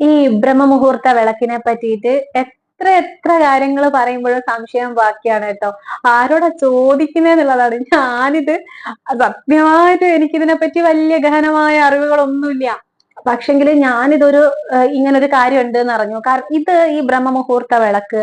ഈ ബ്രഹ്മമുഹൂർത്ത വിളക്കിനെ പറ്റിയിട്ട് എത്ര എത്ര കാര്യങ്ങൾ പറയുമ്പോഴും സംശയം ബാക്കിയാണ് കേട്ടോ. ആരോടാ ചോദിക്കുന്നതെന്നുള്ളതാണ് ഞാനിത് സത്യമായിട്ട് എനിക്കിതിനെ പറ്റി വലിയ ഗഹനമായ അറിവുകളൊന്നുമില്ല. പക്ഷെങ്കിൽ ഞാനിതൊരു ഇങ്ങനൊരു കാര്യം ഉണ്ട് എന്ന് അറിഞ്ഞു. കാരണം ഇത് ഈ ബ്രഹ്മമുഹൂർത്ത വിളക്ക്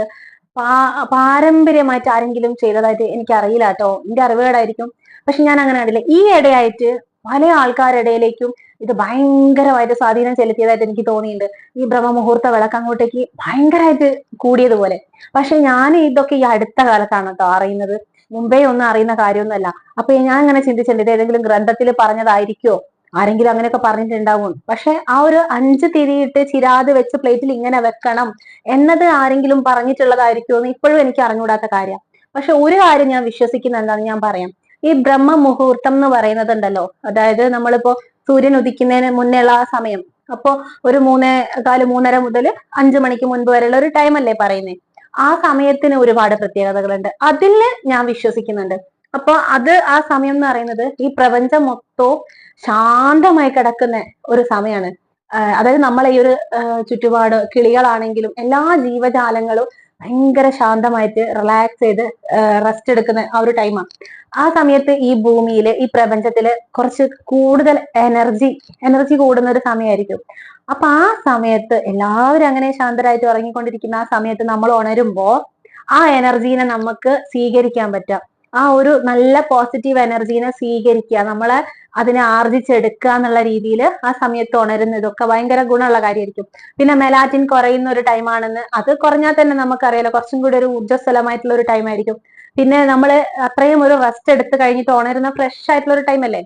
പാ പാരമ്പര്യമായിട്ട് ആരെങ്കിലും ചെയ്തതായിട്ട് എനിക്കറിയില്ല കേട്ടോ. എന്റെ അറിവുകേടായിരിക്കും. പക്ഷെ ഞാൻ അങ്ങനെ കണ്ടില്ല. ഈ ഇടയായിട്ട് പല ആൾക്കാരുടെ ഇടയിലേക്കും ഇത് ഭയങ്കരമായിട്ട് സ്വാധീനം ചെലുത്തിയതായിട്ട് എനിക്ക് തോന്നിയിട്ടുണ്ട്. ഈ ബ്രഹ്മമുഹൂർത്ത വിളക്ക് അങ്ങോട്ടേക്ക് ഭയങ്കരമായിട്ട് കൂടിയതുപോലെ. പക്ഷെ ഞാൻ ഇതൊക്കെ ഈ അടുത്ത കാലത്താണ് കേട്ടോ അറിയുന്നത്. മുമ്പേ ഒന്നും അറിയുന്ന കാര്യമൊന്നുമല്ല. അപ്പൊ ഞാൻ ഇങ്ങനെ ചിന്തിച്ചിട്ടുണ്ട് ഏതെങ്കിലും ഗ്രന്ഥത്തിൽ പറഞ്ഞതായിരിക്കോ? ആരെങ്കിലും അങ്ങനെയൊക്കെ പറഞ്ഞിട്ടുണ്ടാവും. പക്ഷെ ആ ഒരു അഞ്ച് തിരിയിട്ട് ചിരാത് വെച്ച് പ്ലേറ്റിൽ ഇങ്ങനെ വെക്കണം എന്നത് ആരെങ്കിലും പറഞ്ഞിട്ടുള്ളതായിരിക്കുമോ എന്ന് ഇപ്പോഴും എനിക്ക് അറിഞ്ഞുകൂടാത്ത കാര്യം പക്ഷെ ഒരു കാര്യം ഞാൻ വിശ്വസിക്കുന്ന എന്താണെന്ന് ഞാൻ പറയാം. ഈ ബ്രഹ്മ മുഹൂർത്തം എന്ന് പറയുന്നത് ഉണ്ടല്ലോ അതായത് നമ്മളിപ്പോ സൂര്യൻ ഉദിക്കുന്നതിന് മുന്നേ ഉള്ള ആ സമയം. അപ്പോ ഒരു മൂന്നേ കാൽ മൂന്നര മുതൽ അഞ്ചു മണിക്ക് മുൻപ് വരെയുള്ള ഒരു ടൈം അല്ലേ പറയുന്നത് ആ സമയത്തിന് ഒരുപാട് പ്രത്യേകതകളുണ്ട്. അതിൽ ഞാൻ വിശ്വസിക്കുന്നുണ്ട്. അപ്പൊ അത് ആ സമയം എന്ന് പറയുന്നത് ഈ പ്രപഞ്ചം മൊത്തവും ശാന്തമായി കിടക്കുന്ന ഒരു സമയമാണ് അതായത് നമ്മളെ ഈ ഒരു ചുറ്റുപാട് കിളികളാണെങ്കിലും എല്ലാ ജീവജാലങ്ങളും ഭയങ്കര ശാന്തമായിട്ട് റിലാക്സ് ചെയ്ത് റെസ്റ്റ് എടുക്കുന്ന ആ ഒരു ടൈമാണ് ആ. സമയത്ത് ഈ ഭൂമിയിൽ ഈ പ്രപഞ്ചത്തിൽ കുറച്ച് കൂടുതൽ എനർജി എനർജി കൂടുന്ന ഒരു സമയമായിരിക്കും. അപ്പൊ ആ സമയത്ത് എല്ലാവരും അങ്ങനെ ശാന്തരായിട്ട് ഉറങ്ങിക്കൊണ്ടിരിക്കുന്ന ആ സമയത്ത് നമ്മൾ ഉണരുമ്പോ ആ എനർജീനെ നമുക്ക് സ്വീകരിക്കാൻ പറ്റുക ആ ഒരു നല്ല പോസിറ്റീവ് എനർജീനെ സ്വീകരിക്കുക നമ്മളെ അതിനെ ആർജിച്ചെടുക്കുക എന്നുള്ള രീതിയിൽ ആ സമയത്ത് ഉണരുന്നതൊക്കെ ഭയങ്കര ഗുണമുള്ള കാര്യമായിരിക്കും പിന്നെ മെലാറ്റിൻ കുറയുന്ന ഒരു ടൈമാണെന്ന് അത് കുറഞ്ഞാൽ തന്നെ നമുക്കറിയാലോ കുറച്ചും കൂടി ഒരു ഊർജസ്വലമായിട്ടുള്ള ഒരു ടൈം ആയിരിക്കും. പിന്നെ നമ്മൾ അത്രയും ഒരു റെസ്റ്റ് എടുത്ത് കഴിഞ്ഞിട്ട് ഉണരുന്ന ഫ്രഷ് ആയിട്ടുള്ള ഒരു ടൈം അല്ലേ?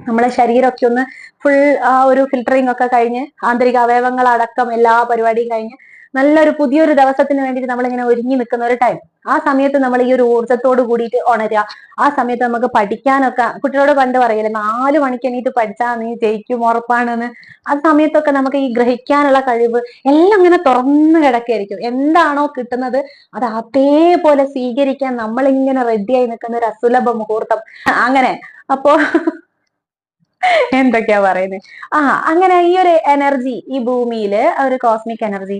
നമ്മളെ ശരീരമൊക്കെ ഒന്ന് ഫുൾ ആ ഒരു ഫിൽറ്ററിംഗ് ഒക്കെ കഴിഞ്ഞ് ആന്തരിക അവയവങ്ങൾ അടക്കം എല്ലാ പരിപാടിയും കഴിഞ്ഞ് നല്ലൊരു പുതിയൊരു ദിവസത്തിന് വേണ്ടിയിട്ട് നമ്മളിങ്ങനെ ഒരുങ്ങി നിൽക്കുന്ന ഒരു ടൈം ആ സമയത്ത് നമ്മൾ ഈ ഒരു ഊർജത്തോട് കൂടിയിട്ട് ഉണരുക. ആ സമയത്ത് നമുക്ക് പഠിക്കാനൊക്കെ കുട്ടികളോട് പണ്ട് പറയല്ലേ നാല് മണിക്ക് എണീറ്റ് പഠിച്ചാൽ നീ ജയിക്കും ഉറപ്പാണെന്ന്. ആ സമയത്തൊക്കെ നമുക്ക് ഈ ഗ്രഹിക്കാനുള്ള കഴിവ് എല്ലാം ഇങ്ങനെ തുറന്നു കിടക്കായിരിക്കും. എന്താണോ കിട്ടുന്നത് അത് അതേപോലെ സ്വീകരിക്കാൻ നമ്മളിങ്ങനെ റെഡിയായി നിൽക്കുന്ന ഒരു അസുലഭ മുഹൂർത്തം. അങ്ങനെ. അപ്പോ എന്തൊക്കെയാ പറയുന്നത് ആ അങ്ങനെ ഈ ഒരു എനർജി ഈ ഭൂമിയിൽ ആ ഒരു കോസ്മിക് എനർജി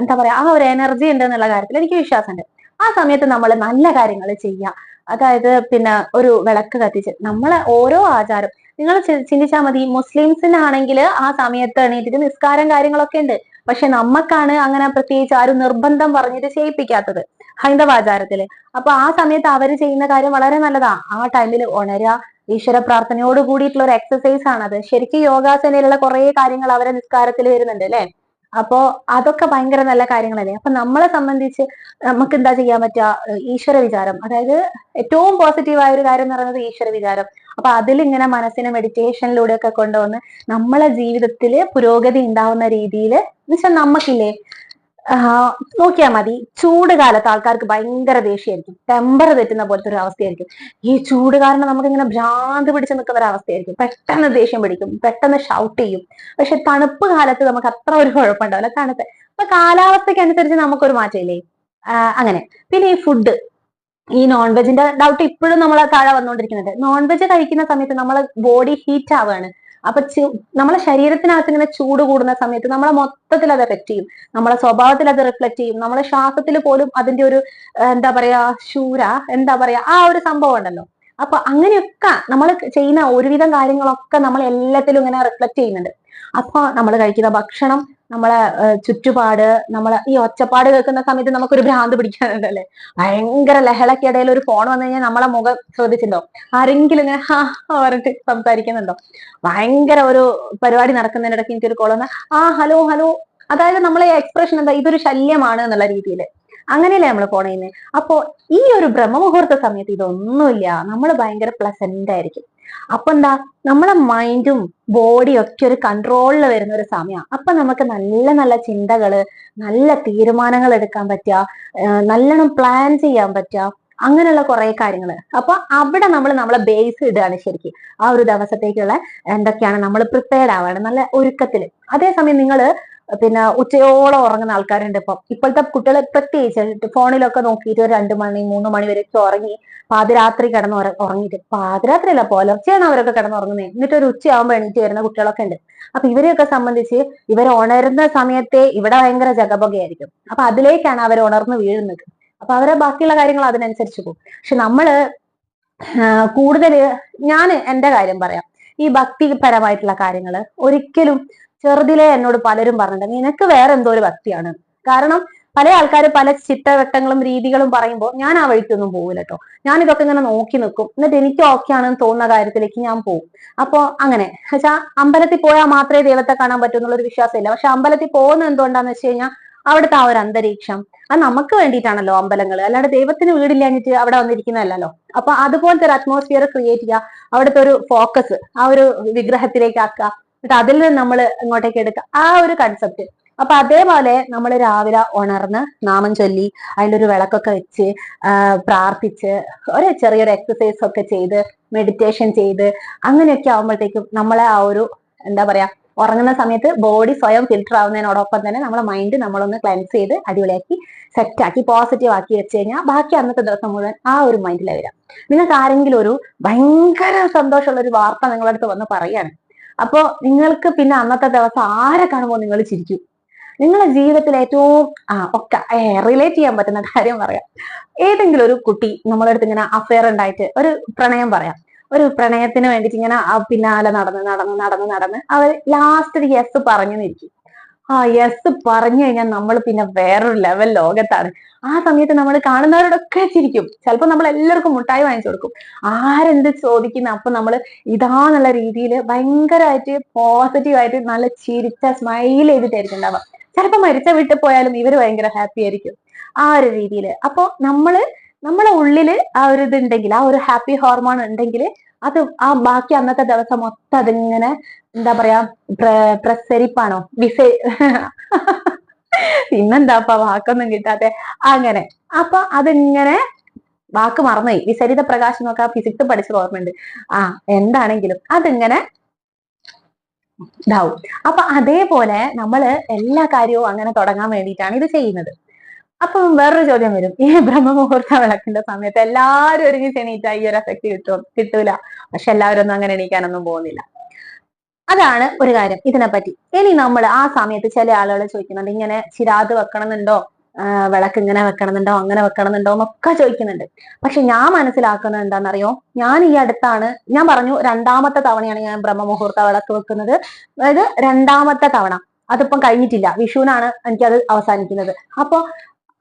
എന്താ പറയാ ആ ഒരു എനർജി ഉണ്ട് എന്നുള്ള കാര്യത്തിൽ എനിക്ക് വിശ്വാസമുണ്ട്. ആ സമയത്ത് നമ്മൾ നല്ല കാര്യങ്ങൾ ചെയ്യുക അതായത് പിന്നെ ഒരു വിളക്ക് കത്തിച്ച് നമ്മളെ ഓരോ ആചാരം. നിങ്ങൾ ചിന്തിച്ചാൽ മതി മുസ്ലിംസിനാണെങ്കിൽ ആ സമയത്ത് എണീറ്റിട്ട് നിസ്കാരം കാര്യങ്ങളൊക്കെ ഉണ്ട്. പക്ഷെ നമ്മക്കാണ് അങ്ങനെ പ്രത്യേകിച്ച് ആരും നിർബന്ധം പറഞ്ഞിട്ട് ചെയ്യിപ്പിക്കാത്തത്. ഹൈന്ദവാചാരത്തിൽ. അപ്പൊ ആ സമയത്ത് അവർ ചെയ്യുന്ന കാര്യം വളരെ നല്ലതാ. ആ ടൈമിൽ ഉണരുക ഈശ്വര പ്രാർത്ഥനയോട് കൂടിയിട്ടുള്ള ഒരു എക്സസൈസ് ആണ് അത് ശരിക്കും യോഗാസനയിലുള്ള കുറെ കാര്യങ്ങൾ അവരെ നിസ്കാരത്തിൽ വരുന്നുണ്ട് അല്ലെ? അപ്പോ അതൊക്കെ ഭയങ്കര നല്ല കാര്യങ്ങളല്ലേ? അപ്പൊ നമ്മളെ സംബന്ധിച്ച് നമുക്ക് എന്താ ചെയ്യാൻ പറ്റുക? ഈശ്വര വിചാരം അതായത് ഏറ്റവും പോസിറ്റീവായ ഒരു കാര്യം എന്ന് പറയുന്നത് ഈശ്വര വിചാരം അപ്പൊ അതിലിങ്ങനെ മനസ്സിനെ മെഡിറ്റേഷനിലൂടെ ഒക്കെ കൊണ്ടുവന്ന് നമ്മളെ ജീവിതത്തിൽ പുരോഗതി ഉണ്ടാവുന്ന രീതിയിൽ എന്നുവെച്ചാൽ നമുക്കില്ലേ നോക്കിയാൽ മതി. ചൂട് കാലത്ത് ആൾക്കാർക്ക് ഭയങ്കര ദേഷ്യമായിരിക്കും ടെമ്പർ തെറ്റുന്ന പോലത്തെ ഒരു അവസ്ഥയായിരിക്കും. ഈ ചൂട് കാരണം നമുക്ക് ഇങ്ങനെ ഭ്രാന്ത് പിടിച്ച് നിൽക്കുന്ന ഒരു അവസ്ഥയായിരിക്കും. പെട്ടെന്ന് ദേഷ്യം പിടിക്കും. പെട്ടെന്ന് ഷൗട്ട് ചെയ്യും. പക്ഷെ തണുപ്പ് കാലത്ത് നമുക്ക് അത്ര ഒരു കുഴപ്പമുണ്ടാവില്ല. തണുപ്പ്. അപ്പൊ കാലാവസ്ഥയ്ക്ക് അനുസരിച്ച് നമുക്കൊരു മാറ്റമില്ലേ? അങ്ങനെ. പിന്നെ ഈ ഫുഡ് ഈ നോൺ വെജിന്റെ ഡൗട്ട് ഇപ്പോഴും നമ്മൾ താഴെ വന്നുകൊണ്ടിരിക്കുന്നുണ്ട്. നോൺ വെജ് കഴിക്കുന്ന സമയത്ത് നമ്മൾ ബോഡി ഹീറ്റ് ആവുകയാണ്. അപ്പൊ നമ്മളെ ശരീരത്തിനകത്ത് ഇങ്ങനെ ചൂട് കൂടുന്ന സമയത്ത് നമ്മളെ മൊത്തത്തിൽ അത് എഫക്ട് ചെയ്യും. നമ്മളെ സ്വഭാവത്തിൽ അത് റിഫ്ലക്ട് ചെയ്യും. നമ്മളെ ശ്വാസത്തിൽ പോലും അതിന്റെ ഒരു എന്താ പറയാ ശൂര എന്താ പറയാ ആ ഒരു സംഭവം ഉണ്ടല്ലോ. അപ്പൊ അങ്ങനെയൊക്കെ നമ്മൾ ചെയ്യുന്ന ഒരുവിധം കാര്യങ്ങളൊക്കെ നമ്മൾ എല്ലാത്തിലും ഇങ്ങനെ റിഫ്ലക്ട് ചെയ്യുന്നുണ്ട്. അപ്പൊ നമ്മൾ കഴിക്കുന്ന ഭക്ഷണം നമ്മളെ ചുറ്റുപാട് നമ്മളെ ഈ ഒച്ചപ്പാട് കേൾക്കുന്ന സമയത്ത് നമുക്കൊരു ഭ്രാന്ത് പിടിക്കാനുണ്ട് അല്ലെ? ഭയങ്കര ലഹളക്കിടയിൽ ഒരു ഫോൺ വന്നു കഴിഞ്ഞാൽ നമ്മളെ മുഖം ശ്രദ്ധിച്ചിട്ടുണ്ടോ? ആരെങ്കിലും ഇങ്ങനെ ഹാ പറഞ്ഞിട്ട് സംസാരിക്കുന്നുണ്ടോ? ഭയങ്കര ഒരു പരിപാടി നടക്കുന്നതിനിടയ്ക്ക് എനിക്കൊരു കോൾ വന്ന ആ ഹലോ ഹലോ അതായത് നമ്മളെ എക്സ്പ്രഷൻ എന്താ? ഇതൊരു ശല്യമാണ് എന്നുള്ള രീതിയിൽ. അങ്ങനെയല്ലേ നമ്മൾ ഫോൺ ചെയ്യുന്നത് അപ്പോ ഈ ഒരു ബ്രഹ്മമുഹൂർത്ത സമയത്ത് ഇതൊന്നുമില്ല. നമ്മൾ ഭയങ്കര പ്ലസന്റ് ആയിരിക്കും. അപ്പൊ എന്താ നമ്മളെ മൈൻഡും ബോഡിയും ഒക്കെ ഒരു കൺട്രോളിൽ വരുന്ന ഒരു സമയമാണ് അപ്പൊ നമുക്ക് നല്ല നല്ല ചിന്തകൾ നല്ല തീരുമാനങ്ങൾ എടുക്കാൻ പറ്റുക നല്ലോണം പ്ലാൻ ചെയ്യാൻ പറ്റുക അങ്ങനെയുള്ള കുറെ കാര്യങ്ങൾ അപ്പൊ അവിടെ നമ്മൾ നമ്മളെ ബേസ് ഇടുകയാണ് ശരിക്കും. ആ ഒരു ദിവസത്തേക്കുള്ള എന്തൊക്കെയാണ് നമ്മൾ പ്രിപ്പയർഡ് ആവാണ്. നല്ല ഒരുക്കത്തിൽ അതേസമയം നിങ്ങൾ പിന്നെ ഉച്ചയോളം ഉറങ്ങുന്ന ആൾക്കാരുണ്ട് ഇപ്പം. ഇപ്പോഴത്തെ കുട്ടികൾ പ്രത്യേകിച്ച് ഫോണിലൊക്കെ നോക്കിയിട്ട് ഒരു രണ്ട് മണി മൂന്ന് മണി വരെയൊക്കെ ഉറങ്ങി പാതിരാത്രി കിടന്ന് ഉറ- ഉറങ്ങിയിട്ട്. പാതിരാത്രി അല്ല പുലർച്ചെയാണ് അവരൊക്കെ കിടന്നുറങ്ങുന്നത് എന്നിട്ട് ഒരു ഉച്ചയാകുമ്പോൾ എണീറ്റ് വരുന്ന കുട്ടികളൊക്കെ ഉണ്ട്. അപ്പൊ ഇവരെയൊക്കെ സംബന്ധിച്ച് ഇവർ ഉണരുന്ന സമയത്തെ ഇവിടെ ഭയങ്കര ജഗപൊകയായിരിക്കും. അപ്പൊ അതിലേക്കാണ് അവർ ഉണർന്ന് വീഴുന്നത്. അപ്പൊ അവരെ ബാക്കിയുള്ള കാര്യങ്ങൾ അതിനനുസരിച്ച് പോകും. പക്ഷെ നമ്മൾ കൂടുതൽ ഞാൻ എന്റെ കാര്യം പറയാം. ഈ ഭക്തിപരമായിട്ടുള്ള കാര്യങ്ങൾ ഒരിക്കലും ചെറുതിലേ എന്നോട് പലരും പറഞ്ഞിട്ടുണ്ട്. നിനക്ക് വേറെ എന്തോ ഒരു ഭക്തിയാണ്. കാരണം പല ആൾക്കാർ പല ചിട്ടവട്ടങ്ങളും രീതികളും പറയുമ്പോൾ ഞാൻ ആ വഴിക്കൊന്നും പോകില്ല കേട്ടോ ഞാൻ ഇതൊക്കെ ഇങ്ങനെ നോക്കി നിൽക്കും എന്നിട്ട് എനിക്ക് ഓക്കെ ആണെന്ന് തോന്നുന്ന കാര്യത്തിലേക്ക് ഞാൻ പോകും അപ്പോ അങ്ങനെ. വെച്ചാൽ അമ്പലത്തിൽ പോയാൽ മാത്രമേ ദൈവത്തെ കാണാൻ പറ്റൂ എന്നുള്ളൊരു വിശ്വാസമില്ല. പക്ഷെ അമ്പലത്തിൽ പോകുന്ന എന്തുകൊണ്ടാന്ന് വെച്ച് കഴിഞ്ഞാൽ അവിടുത്തെ ആ ഒരു അന്തരീക്ഷം. അത് നമുക്ക് വേണ്ടിയിട്ടാണല്ലോ അമ്പലങ്ങൾ. അല്ലാണ്ട് ദൈവത്തിന് വീടില്ലാഞ്ഞിട്ട് അവിടെ വന്നിരിക്കുന്നതല്ലല്ലോ. അപ്പൊ അതുപോലത്തെ ഒരു അറ്റ്മോസ്ഫിയർ ക്രിയേറ്റ് ചെയ്യുക. അവിടുത്തെ ഒരു ഫോക്കസ് ആ ഒരു വിഗ്രഹത്തിലേക്ക് ആക്കുക. എന്നിട്ട് അതിൽ നിന്ന് നമ്മൾ ഇങ്ങോട്ടേക്ക് എടുക്കുക ആ ഒരു കൺസെപ്റ്റ് അപ്പൊ അതേപോലെ നമ്മൾ രാവിലെ ഉണർന്ന് നാമം ചൊല്ലി അതിലൊരു വിളക്കൊക്കെ വെച്ച് പ്രാർത്ഥിച്ച് ഒരു ചെറിയൊരു എക്സസൈസ് ഒക്കെ ചെയ്ത് മെഡിറ്റേഷൻ ചെയ്ത് അങ്ങനെയൊക്കെ ആകുമ്പോഴത്തേക്കും നമ്മളെ ആ ഒരു എന്താ പറയാ ഉറങ്ങുന്ന സമയത്ത് ബോഡി സ്വയം ഫിൽറ്റർ ആവുന്നതിനോടൊപ്പം തന്നെ നമ്മളെ മൈൻഡ് നമ്മളൊന്ന് ക്ലെൻസ് ചെയ്ത് അടിപൊളിയാക്കി സെറ്റ് ആക്കി പോസിറ്റീവ് ആക്കി വെച്ച് കഴിഞ്ഞാൽ ബാക്കി അന്നത്തെ ദിവസം മുഴുവൻ ആ ഒരു മൈൻഡിലെ വരാം നിങ്ങൾക്ക് ആരെങ്കിലും ഒരു ഭയങ്കര സന്തോഷമുള്ള ഒരു വാർത്ത നിങ്ങളുടെ അടുത്ത് വന്ന് പറയാണ് അപ്പോ നിങ്ങൾക്ക് പിന്നെ അന്നത്തെ ദിവസം ആരെ കാണുമ്പോൾ നിങ്ങൾ ചിരിക്കും? നിങ്ങളുടെ ജീവിതത്തിൽ ഏറ്റവും ആ ഒക്കെ റിലേറ്റ് ചെയ്യാൻ പറ്റുന്ന കാര്യം പറയാം. ഏതെങ്കിലും ഒരു കുട്ടി നമ്മളെ അടുത്ത് ഇങ്ങനെ അഫെയർ ഉണ്ടായിട്ട് ഒരു പ്രണയം പറയാം. ഒരു പ്രണയത്തിന് വേണ്ടിയിട്ട് ഇങ്ങനെ പിന്നാലെ നടന്ന് നടന്ന് നടന്ന് നടന്ന് അവർ ലാസ്റ്റ് യെസ് പറഞ്ഞു നിൽക്കും. ആ യെസ് പറഞ്ഞു കഴിഞ്ഞാൽ നമ്മൾ പിന്നെ വേറൊരു ലെവൽ ലോകത്താണ്. ആ സമയത്ത് നമ്മൾ കാണുന്നവരോടൊക്കെ ചിരിക്കും. ചിലപ്പോൾ നമ്മൾ എല്ലാവർക്കും മുട്ടായി വാങ്ങിച്ചു കൊടുക്കും. ആരെന്ത് ചോദിക്കുന്ന അപ്പൊ നമ്മൾ ഇതാന്നുള്ള രീതിയിൽ ഭയങ്കരമായിട്ട് പോസിറ്റീവായിട്ട് നല്ല ചിരിച്ച സ്മൈൽ ചെയ്തിട്ടായിരിക്കും ഉണ്ടാവുക ചിലപ്പോൾ മരിച്ച വീട്ടിൽ പോയാലും ഇവർ ഭയങ്കര ഹാപ്പി ആയിരിക്കും. ആ ഒരു രീതിയിൽ അപ്പോൾ നമ്മൾ നമ്മളെ ഉള്ളിൽ ആ ഒരു ഇത് ഉണ്ടെങ്കിൽ ആ ഒരു ഹാപ്പി ഹോർമോൺ ഉണ്ടെങ്കിൽ അത് ആ ബാക്കി അന്നത്തെ ദിവസം മൊത്തം അതിങ്ങനെ എന്താ പറയാ പ്ര- പ്രസരിപ്പാണോ? വിസ പിന്നെന്താപ്പ വാക്കൊന്നും കിട്ടാതെ അങ്ങനെ. അപ്പൊ അതിങ്ങനെ വാക്ക് മറന്നുപോയി. വിസരിത പ്രകാശം നോക്കാൻ ഫിസിക്സ് പഠിച്ച ഓർമ്മയുണ്ട്. ആ എന്താണെങ്കിലും അതിങ്ങനെ ഇതാവും. അപ്പൊ അതേപോലെ നമ്മൾ എല്ലാ കാര്യവും അങ്ങനെ തുടങ്ങാൻ വേണ്ടിയിട്ടാണ് ഇത് ചെയ്യുന്നത്. അപ്പം വേറൊരു ചോദ്യം വരും. ഈ ബ്രഹ്മമുഹൂർത്ത വിളക്കിന്റെ സമയത്ത് എല്ലാവരും ഒരുങ്ങി എണീറ്റാ ഈ ഒരു എഫക്ട് കിട്ടും കിട്ടൂല. പക്ഷെ എല്ലാവരും ഒന്നും അങ്ങനെ എണീക്കാനൊന്നും പോകുന്നില്ല. അതാണ് ഒരു കാര്യം ഇതിനെപ്പറ്റി. ഇനി നമ്മൾ ആ സമയത്ത് ചില ആളുകൾ ചോദിക്കുന്നുണ്ട് ഇങ്ങനെ ചിരാത് വെക്കണമെന്നുണ്ടോ? വിളക്ക് ഇങ്ങനെ വെക്കണമെന്നുണ്ടോ? അങ്ങനെ വെക്കണമെന്നുണ്ടോ? എന്നൊക്കെ ചോദിക്കുന്നുണ്ട്. പക്ഷെ ഞാൻ മനസ്സിലാക്കുന്നത് എന്താണെന്നറിയോ? ഞാൻ ഈ അടുത്താണ് ഞാൻ പറഞ്ഞു രണ്ടാമത്തെ തവണയാണ് ഞാൻ ബ്രഹ്മമുഹൂർത്ത വിളക്ക് വെക്കുന്നത്. അതായത് രണ്ടാമത്തെ തവണ. അതിപ്പം കഴിഞ്ഞിട്ടില്ല. വിഷുവിനാണ് എനിക്കത് അവസാനിക്കുന്നത്. അപ്പൊ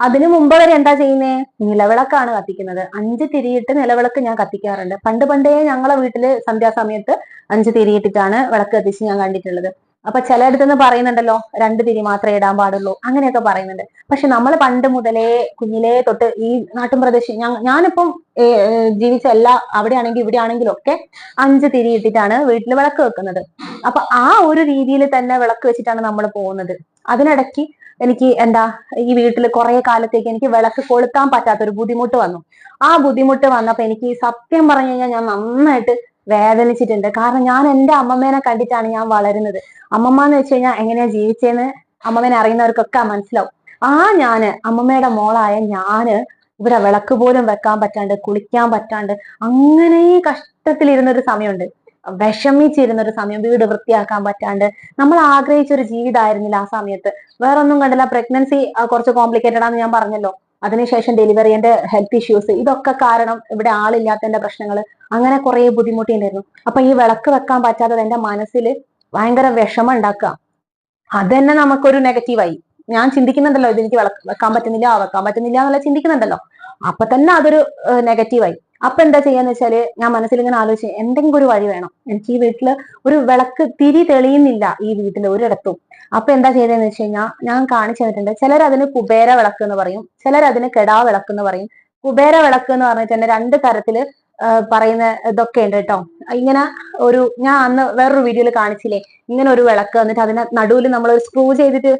അതിനു മുമ്പ് വരെ എന്താ ചെയ്യുന്നേ? നിലവിളക്കാണ് കത്തിക്കുന്നത്. അഞ്ച് തിരിയിട്ട് നിലവിളക്ക് ഞാൻ കത്തിക്കാറുണ്ട്. പണ്ട് പണ്ടേ ഞങ്ങളെ വീട്ടിൽ സന്ധ്യാസമയത്ത് അഞ്ച് തിരിയിട്ടിട്ടാണ് വിളക്ക് കത്തിച്ച് ഞാൻ കണ്ടിട്ടുള്ളത്. അപ്പൊ ചിലയിടത്തുനിന്ന് പറയുന്നുണ്ടല്ലോ രണ്ട് തിരി മാത്രമേ ഇടാൻ പാടുള്ളൂ അങ്ങനെയൊക്കെ പറയുന്നുണ്ട്. പക്ഷെ നമ്മൾ പണ്ട് മുതലേ കുഞ്ഞിലേ തൊട്ട് ഈ നാട്ടും പ്രദേശം ഞാൻ ഞാനിപ്പം ജീവിച്ച എല്ലാ അവിടെ ആണെങ്കിലും ഇവിടെ ആണെങ്കിലും ഒക്കെ അഞ്ച് തിരി ഇട്ടിട്ടാണ് വീട്ടിൽ വിളക്ക് വെക്കുന്നത്. അപ്പൊ ആ ഒരു രീതിയിൽ തന്നെ വിളക്ക് വെച്ചിട്ടാണ് നമ്മൾ പോകുന്നത്. അതിനിടയ്ക്ക് എനിക്ക് എന്താ ഈ വീട്ടിൽ കുറെ കാലത്തേക്ക് എനിക്ക് വിളക്ക് കൊളുത്താൻ പറ്റാത്ത ഒരു ബുദ്ധിമുട്ട് വന്നു. ആ ബുദ്ധിമുട്ട് വന്നപ്പോ എനിക്ക് സത്യം പറഞ്ഞു കഴിഞ്ഞാൽ ഞാൻ നന്നായിട്ട് വേദനിച്ചിട്ടുണ്ട്. കാരണം ഞാൻ എന്റെ അമ്മമ്മേനെ കണ്ടിട്ടാണ് ഞാൻ വളരുന്നത്. അമ്മമ്മ എന്ന് വെച്ച് കഴിഞ്ഞാൽ എങ്ങനെയാ ജീവിച്ചതെന്ന് അമ്മമ്മേനെ അറിയുന്നവർക്കൊക്കെ മനസ്സിലാവും. ആ ഞാൻ അമ്മമ്മയുടെ മോളായ ഞാൻ ഇവിടെ വിളക്ക് പോലും വെക്കാൻ പറ്റാണ്ട് കുളിക്കാൻ പറ്റാണ്ട് അങ്ങനെ കഷ്ടത്തിലിരുന്നൊരു സമയമുണ്ട്. വിഷമിച്ചിരുന്ന ഒരു സമയം വീട് വൃത്തിയാക്കാൻ പറ്റാണ്ട് നമ്മൾ ആഗ്രഹിച്ച ഒരു ജീവിതമായിരുന്നില്ല ആ സമയത്ത്. വേറൊന്നും കണ്ടില്ല. പ്രഗ്നൻസി കുറച്ച് കോംപ്ലിക്കേറ്റഡ് ആണെന്ന് ഞാൻ പറഞ്ഞല്ലോ. അതിനുശേഷം ഡെലിവറി എന്റെ ഹെൽത്ത് ഇഷ്യൂസ് ഇതൊക്കെ കാരണം ഇവിടെ ആളില്ലാത്തതിന്റെ പ്രശ്നങ്ങൾ അങ്ങനെ കുറെ ബുദ്ധിമുട്ടിണ്ടായിരുന്നു. അപ്പൊ ഈ വിളക്ക് വെക്കാൻ പറ്റാത്തത് എന്റെ മനസ്സിൽ ഭയങ്കര വിഷമം ഉണ്ടാക്കുക. അതന്നെ നമുക്കൊരു നെഗറ്റീവായി ഞാൻ ചിന്തിക്കുന്നുണ്ടല്ലോ ഇത് എനിക്ക് വിളക്ക് വെക്കാൻ പറ്റുന്നില്ല വെക്കാൻ പറ്റുന്നില്ല എന്നുള്ള ചിന്തിക്കുന്നുണ്ടല്ലോ. അപ്പൊ തന്നെ അതൊരു നെഗറ്റീവായി അപ്പൊ എന്താ ചെയ്യാന്ന് വെച്ചാൽ ഞാൻ മനസ്സിൽ ഇങ്ങനെ ആലോചിച്ച് എന്തെങ്കിലും ഒരു വഴി വേണം. എനിക്ക് ഈ വീട്ടിൽ ഒരു വിളക്ക് തിരി തെളിയുന്നില്ല ഈ വീട്ടിൽ ഒരിടത്തും. അപ്പൊ എന്താ ചെയ്തതെന്ന് വെച്ച് കഴിഞ്ഞാൽ ഞാൻ കാണിച്ചു തന്നിട്ടുണ്ട് ചിലർ അതിന് കുബേര വിളക്ക് എന്ന് പറയും ചിലർ അതിന് കെടാ വിളക്ക് എന്ന് പറയും. കുബേര വിളക്ക് എന്ന് പറഞ്ഞിട്ട് തന്നെ രണ്ട് തരത്തിൽ പറയുന്ന ഇതൊക്കെ ഉണ്ട് കേട്ടോ. ഇങ്ങനെ ഒരു ഞാൻ അന്ന് വേറൊരു വീഡിയോയിൽ കാണിച്ചില്ലേ ഇങ്ങനെ ഒരു വിളക്ക് എന്നിട്ട് അതിന് നടുവിൽ നമ്മൾ ഒരു സ്ക്രൂ ചെയ്തിട്ട്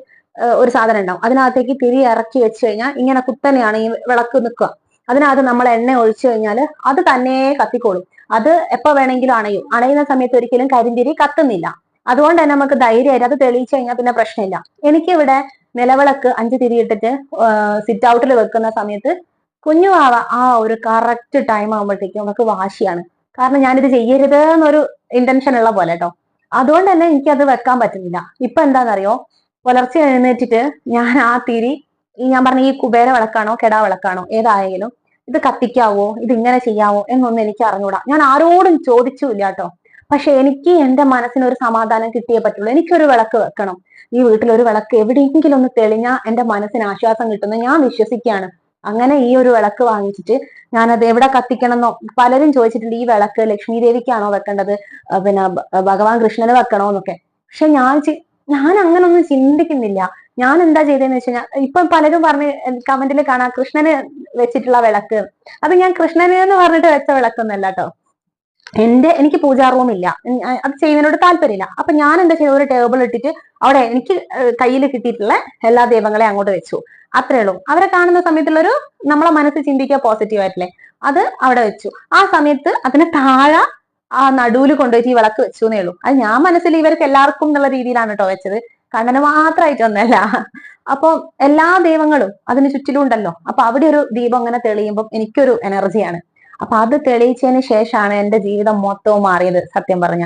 ഒരു സാധനം ഉണ്ടാവും. അതിനകത്തേക്ക് തിരി ഇറക്കി വെച്ച് കഴിഞ്ഞാൽ ഇങ്ങനെ കുത്തനെയാണ് ഈ വിളക്ക് നിൽക്കുക അതിനകത്ത് നമ്മൾ എണ്ണ ഒഴിച്ചു കഴിഞ്ഞാൽ അത് തന്നെ കത്തിക്കോളും. അത് എപ്പോ വേണമെങ്കിലും അണയും. അണയുന്ന സമയത്ത് ഒരിക്കലും കരിന്തിരി കത്തുന്നില്ല. അതുകൊണ്ട് തന്നെ നമുക്ക് ധൈര്യമായിട്ട് അത് തെളിയിച്ചു കഴിഞ്ഞാൽ പിന്നെ പ്രശ്നമില്ല. എനിക്കിവിടെ നിലവിളക്ക് അഞ്ച് തിരിയിട്ടിട്ട് സിറ്റ് ഔട്ടിൽ വെക്കുന്ന സമയത്ത് കുഞ്ഞുവാവ ആ ഒരു കറക്റ്റ് ടൈം ആകുമ്പോഴത്തേക്കും നമുക്ക് വാശിയാണ്. കാരണം ഞാനിത് ചെയ്യരുത് എന്നൊരു ഇന്റൻഷൻ ഉള്ള പോലെ കേട്ടോ അതുകൊണ്ട് തന്നെ എനിക്കത് വെക്കാൻ പറ്റുന്നില്ല. ഇപ്പൊ എന്താണെന്നറിയോ പുലർച്ചെ എഴുന്നേറ്റിട്ട് ഞാൻ ആ തിരി ഈ ഞാൻ പറഞ്ഞ ഈ കുബേര വിളക്കാണോ കെടാ വിളക്കാണോ ഏതായാലും ഇത് കത്തിക്കാവോ ഇത് ഇങ്ങനെ ചെയ്യാവോ എന്നൊന്നും എനിക്ക് അറിഞ്ഞൂടാ. ഞാൻ ആരോടും ചോദിച്ചില്ല കേട്ടോ പക്ഷെ എനിക്ക് എന്റെ മനസ്സിന് ഒരു സമാധാനം കിട്ടിയേ പറ്റുള്ളൂ. എനിക്കൊരു വിളക്ക് വെക്കണം. ഈ വീട്ടിൽ ഒരു വിളക്ക് എവിടെയെങ്കിലും ഒന്ന് തെളിഞ്ഞാൽ എന്റെ മനസ്സിന് ആശ്വാസം കിട്ടുന്നു ഞാൻ വിശ്വസിക്കുകയാണ്. അങ്ങനെ ഈ ഒരു വിളക്ക് വാങ്ങിച്ചിട്ട് ഞാനത് എവിടെ കത്തിക്കണമെന്നോ പലരും ചോദിച്ചിട്ടുണ്ട് ഈ വിളക്ക് ലക്ഷ്മി ദേവിക്കാണോ വെക്കേണ്ടത്? പിന്നെ ഭഗവാൻ കൃഷ്ണന് വെക്കണോ എന്നൊക്കെ പക്ഷെ ഞാൻ ഞാൻ അങ്ങനൊന്നും ചിന്തിക്കുന്നില്ല. ഞാൻ എന്താ ചെയ്തതെന്ന് വെച്ച് കഴിഞ്ഞാൽ ഇപ്പൊ പലരും പറഞ്ഞ് കമന്റിൽ കാണാം കൃഷ്ണന് വെച്ചിട്ടുള്ള വിളക്ക്. അത് ഞാൻ കൃഷ്ണന് എന്ന് പറഞ്ഞിട്ട് വെച്ച വിളക്കൊന്നല്ല കേട്ടോ എന്റെ എനിക്ക് പൂജാ റൂം ഇല്ല. അത് ചെയ്യുന്നതിനോട് താല്പര്യമില്ല. അപ്പൊ ഞാൻ എന്താ ചെയ്ത ഒരു ടേബിൾ ഇട്ടിട്ട് അവിടെ എനിക്ക് കയ്യിൽ കിട്ടിയിട്ടുള്ള എല്ലാ ദൈവങ്ങളെയും അങ്ങോട്ട് വെച്ചു. അത്രേ ഉള്ളൂ. അവരെ കാണുന്ന സമയത്തുള്ളൊരു നമ്മളെ മനസ്സ് ചിന്തിക്കുക പോസിറ്റീവ് ആയിട്ടില്ലേ? അത് അവിടെ വെച്ചു. ആ സമയത്ത് അതിന് താഴെ ആ നടുവിൽ കൊണ്ടുപോയിട്ട് ഈ വിളക്ക് വെച്ചു എന്നേ ഉള്ളൂ. അത് ഞാൻ മനസ്സിൽ ഇവർക്ക് എല്ലാവർക്കും എന്നുള്ള രീതിയിലാണ് കേട്ടോ വെച്ചത്. കണ്ണന് മാത്രമായിട്ട് ഒന്നല്ല. അപ്പൊ എല്ലാ ദൈവങ്ങളും അതിന് ചുറ്റിലും ഉണ്ടല്ലോ അപ്പൊ അവിടെ ഒരു ദീപം അങ്ങനെ തെളിയുമ്പോൾ എനിക്കൊരു എനർജിയാണ്. അപ്പൊ അത് തെളിയിച്ചതിന് ശേഷമാണ് എന്റെ ജീവിതം മൊത്തവും മാറിയത് സത്യം പറഞ്ഞ.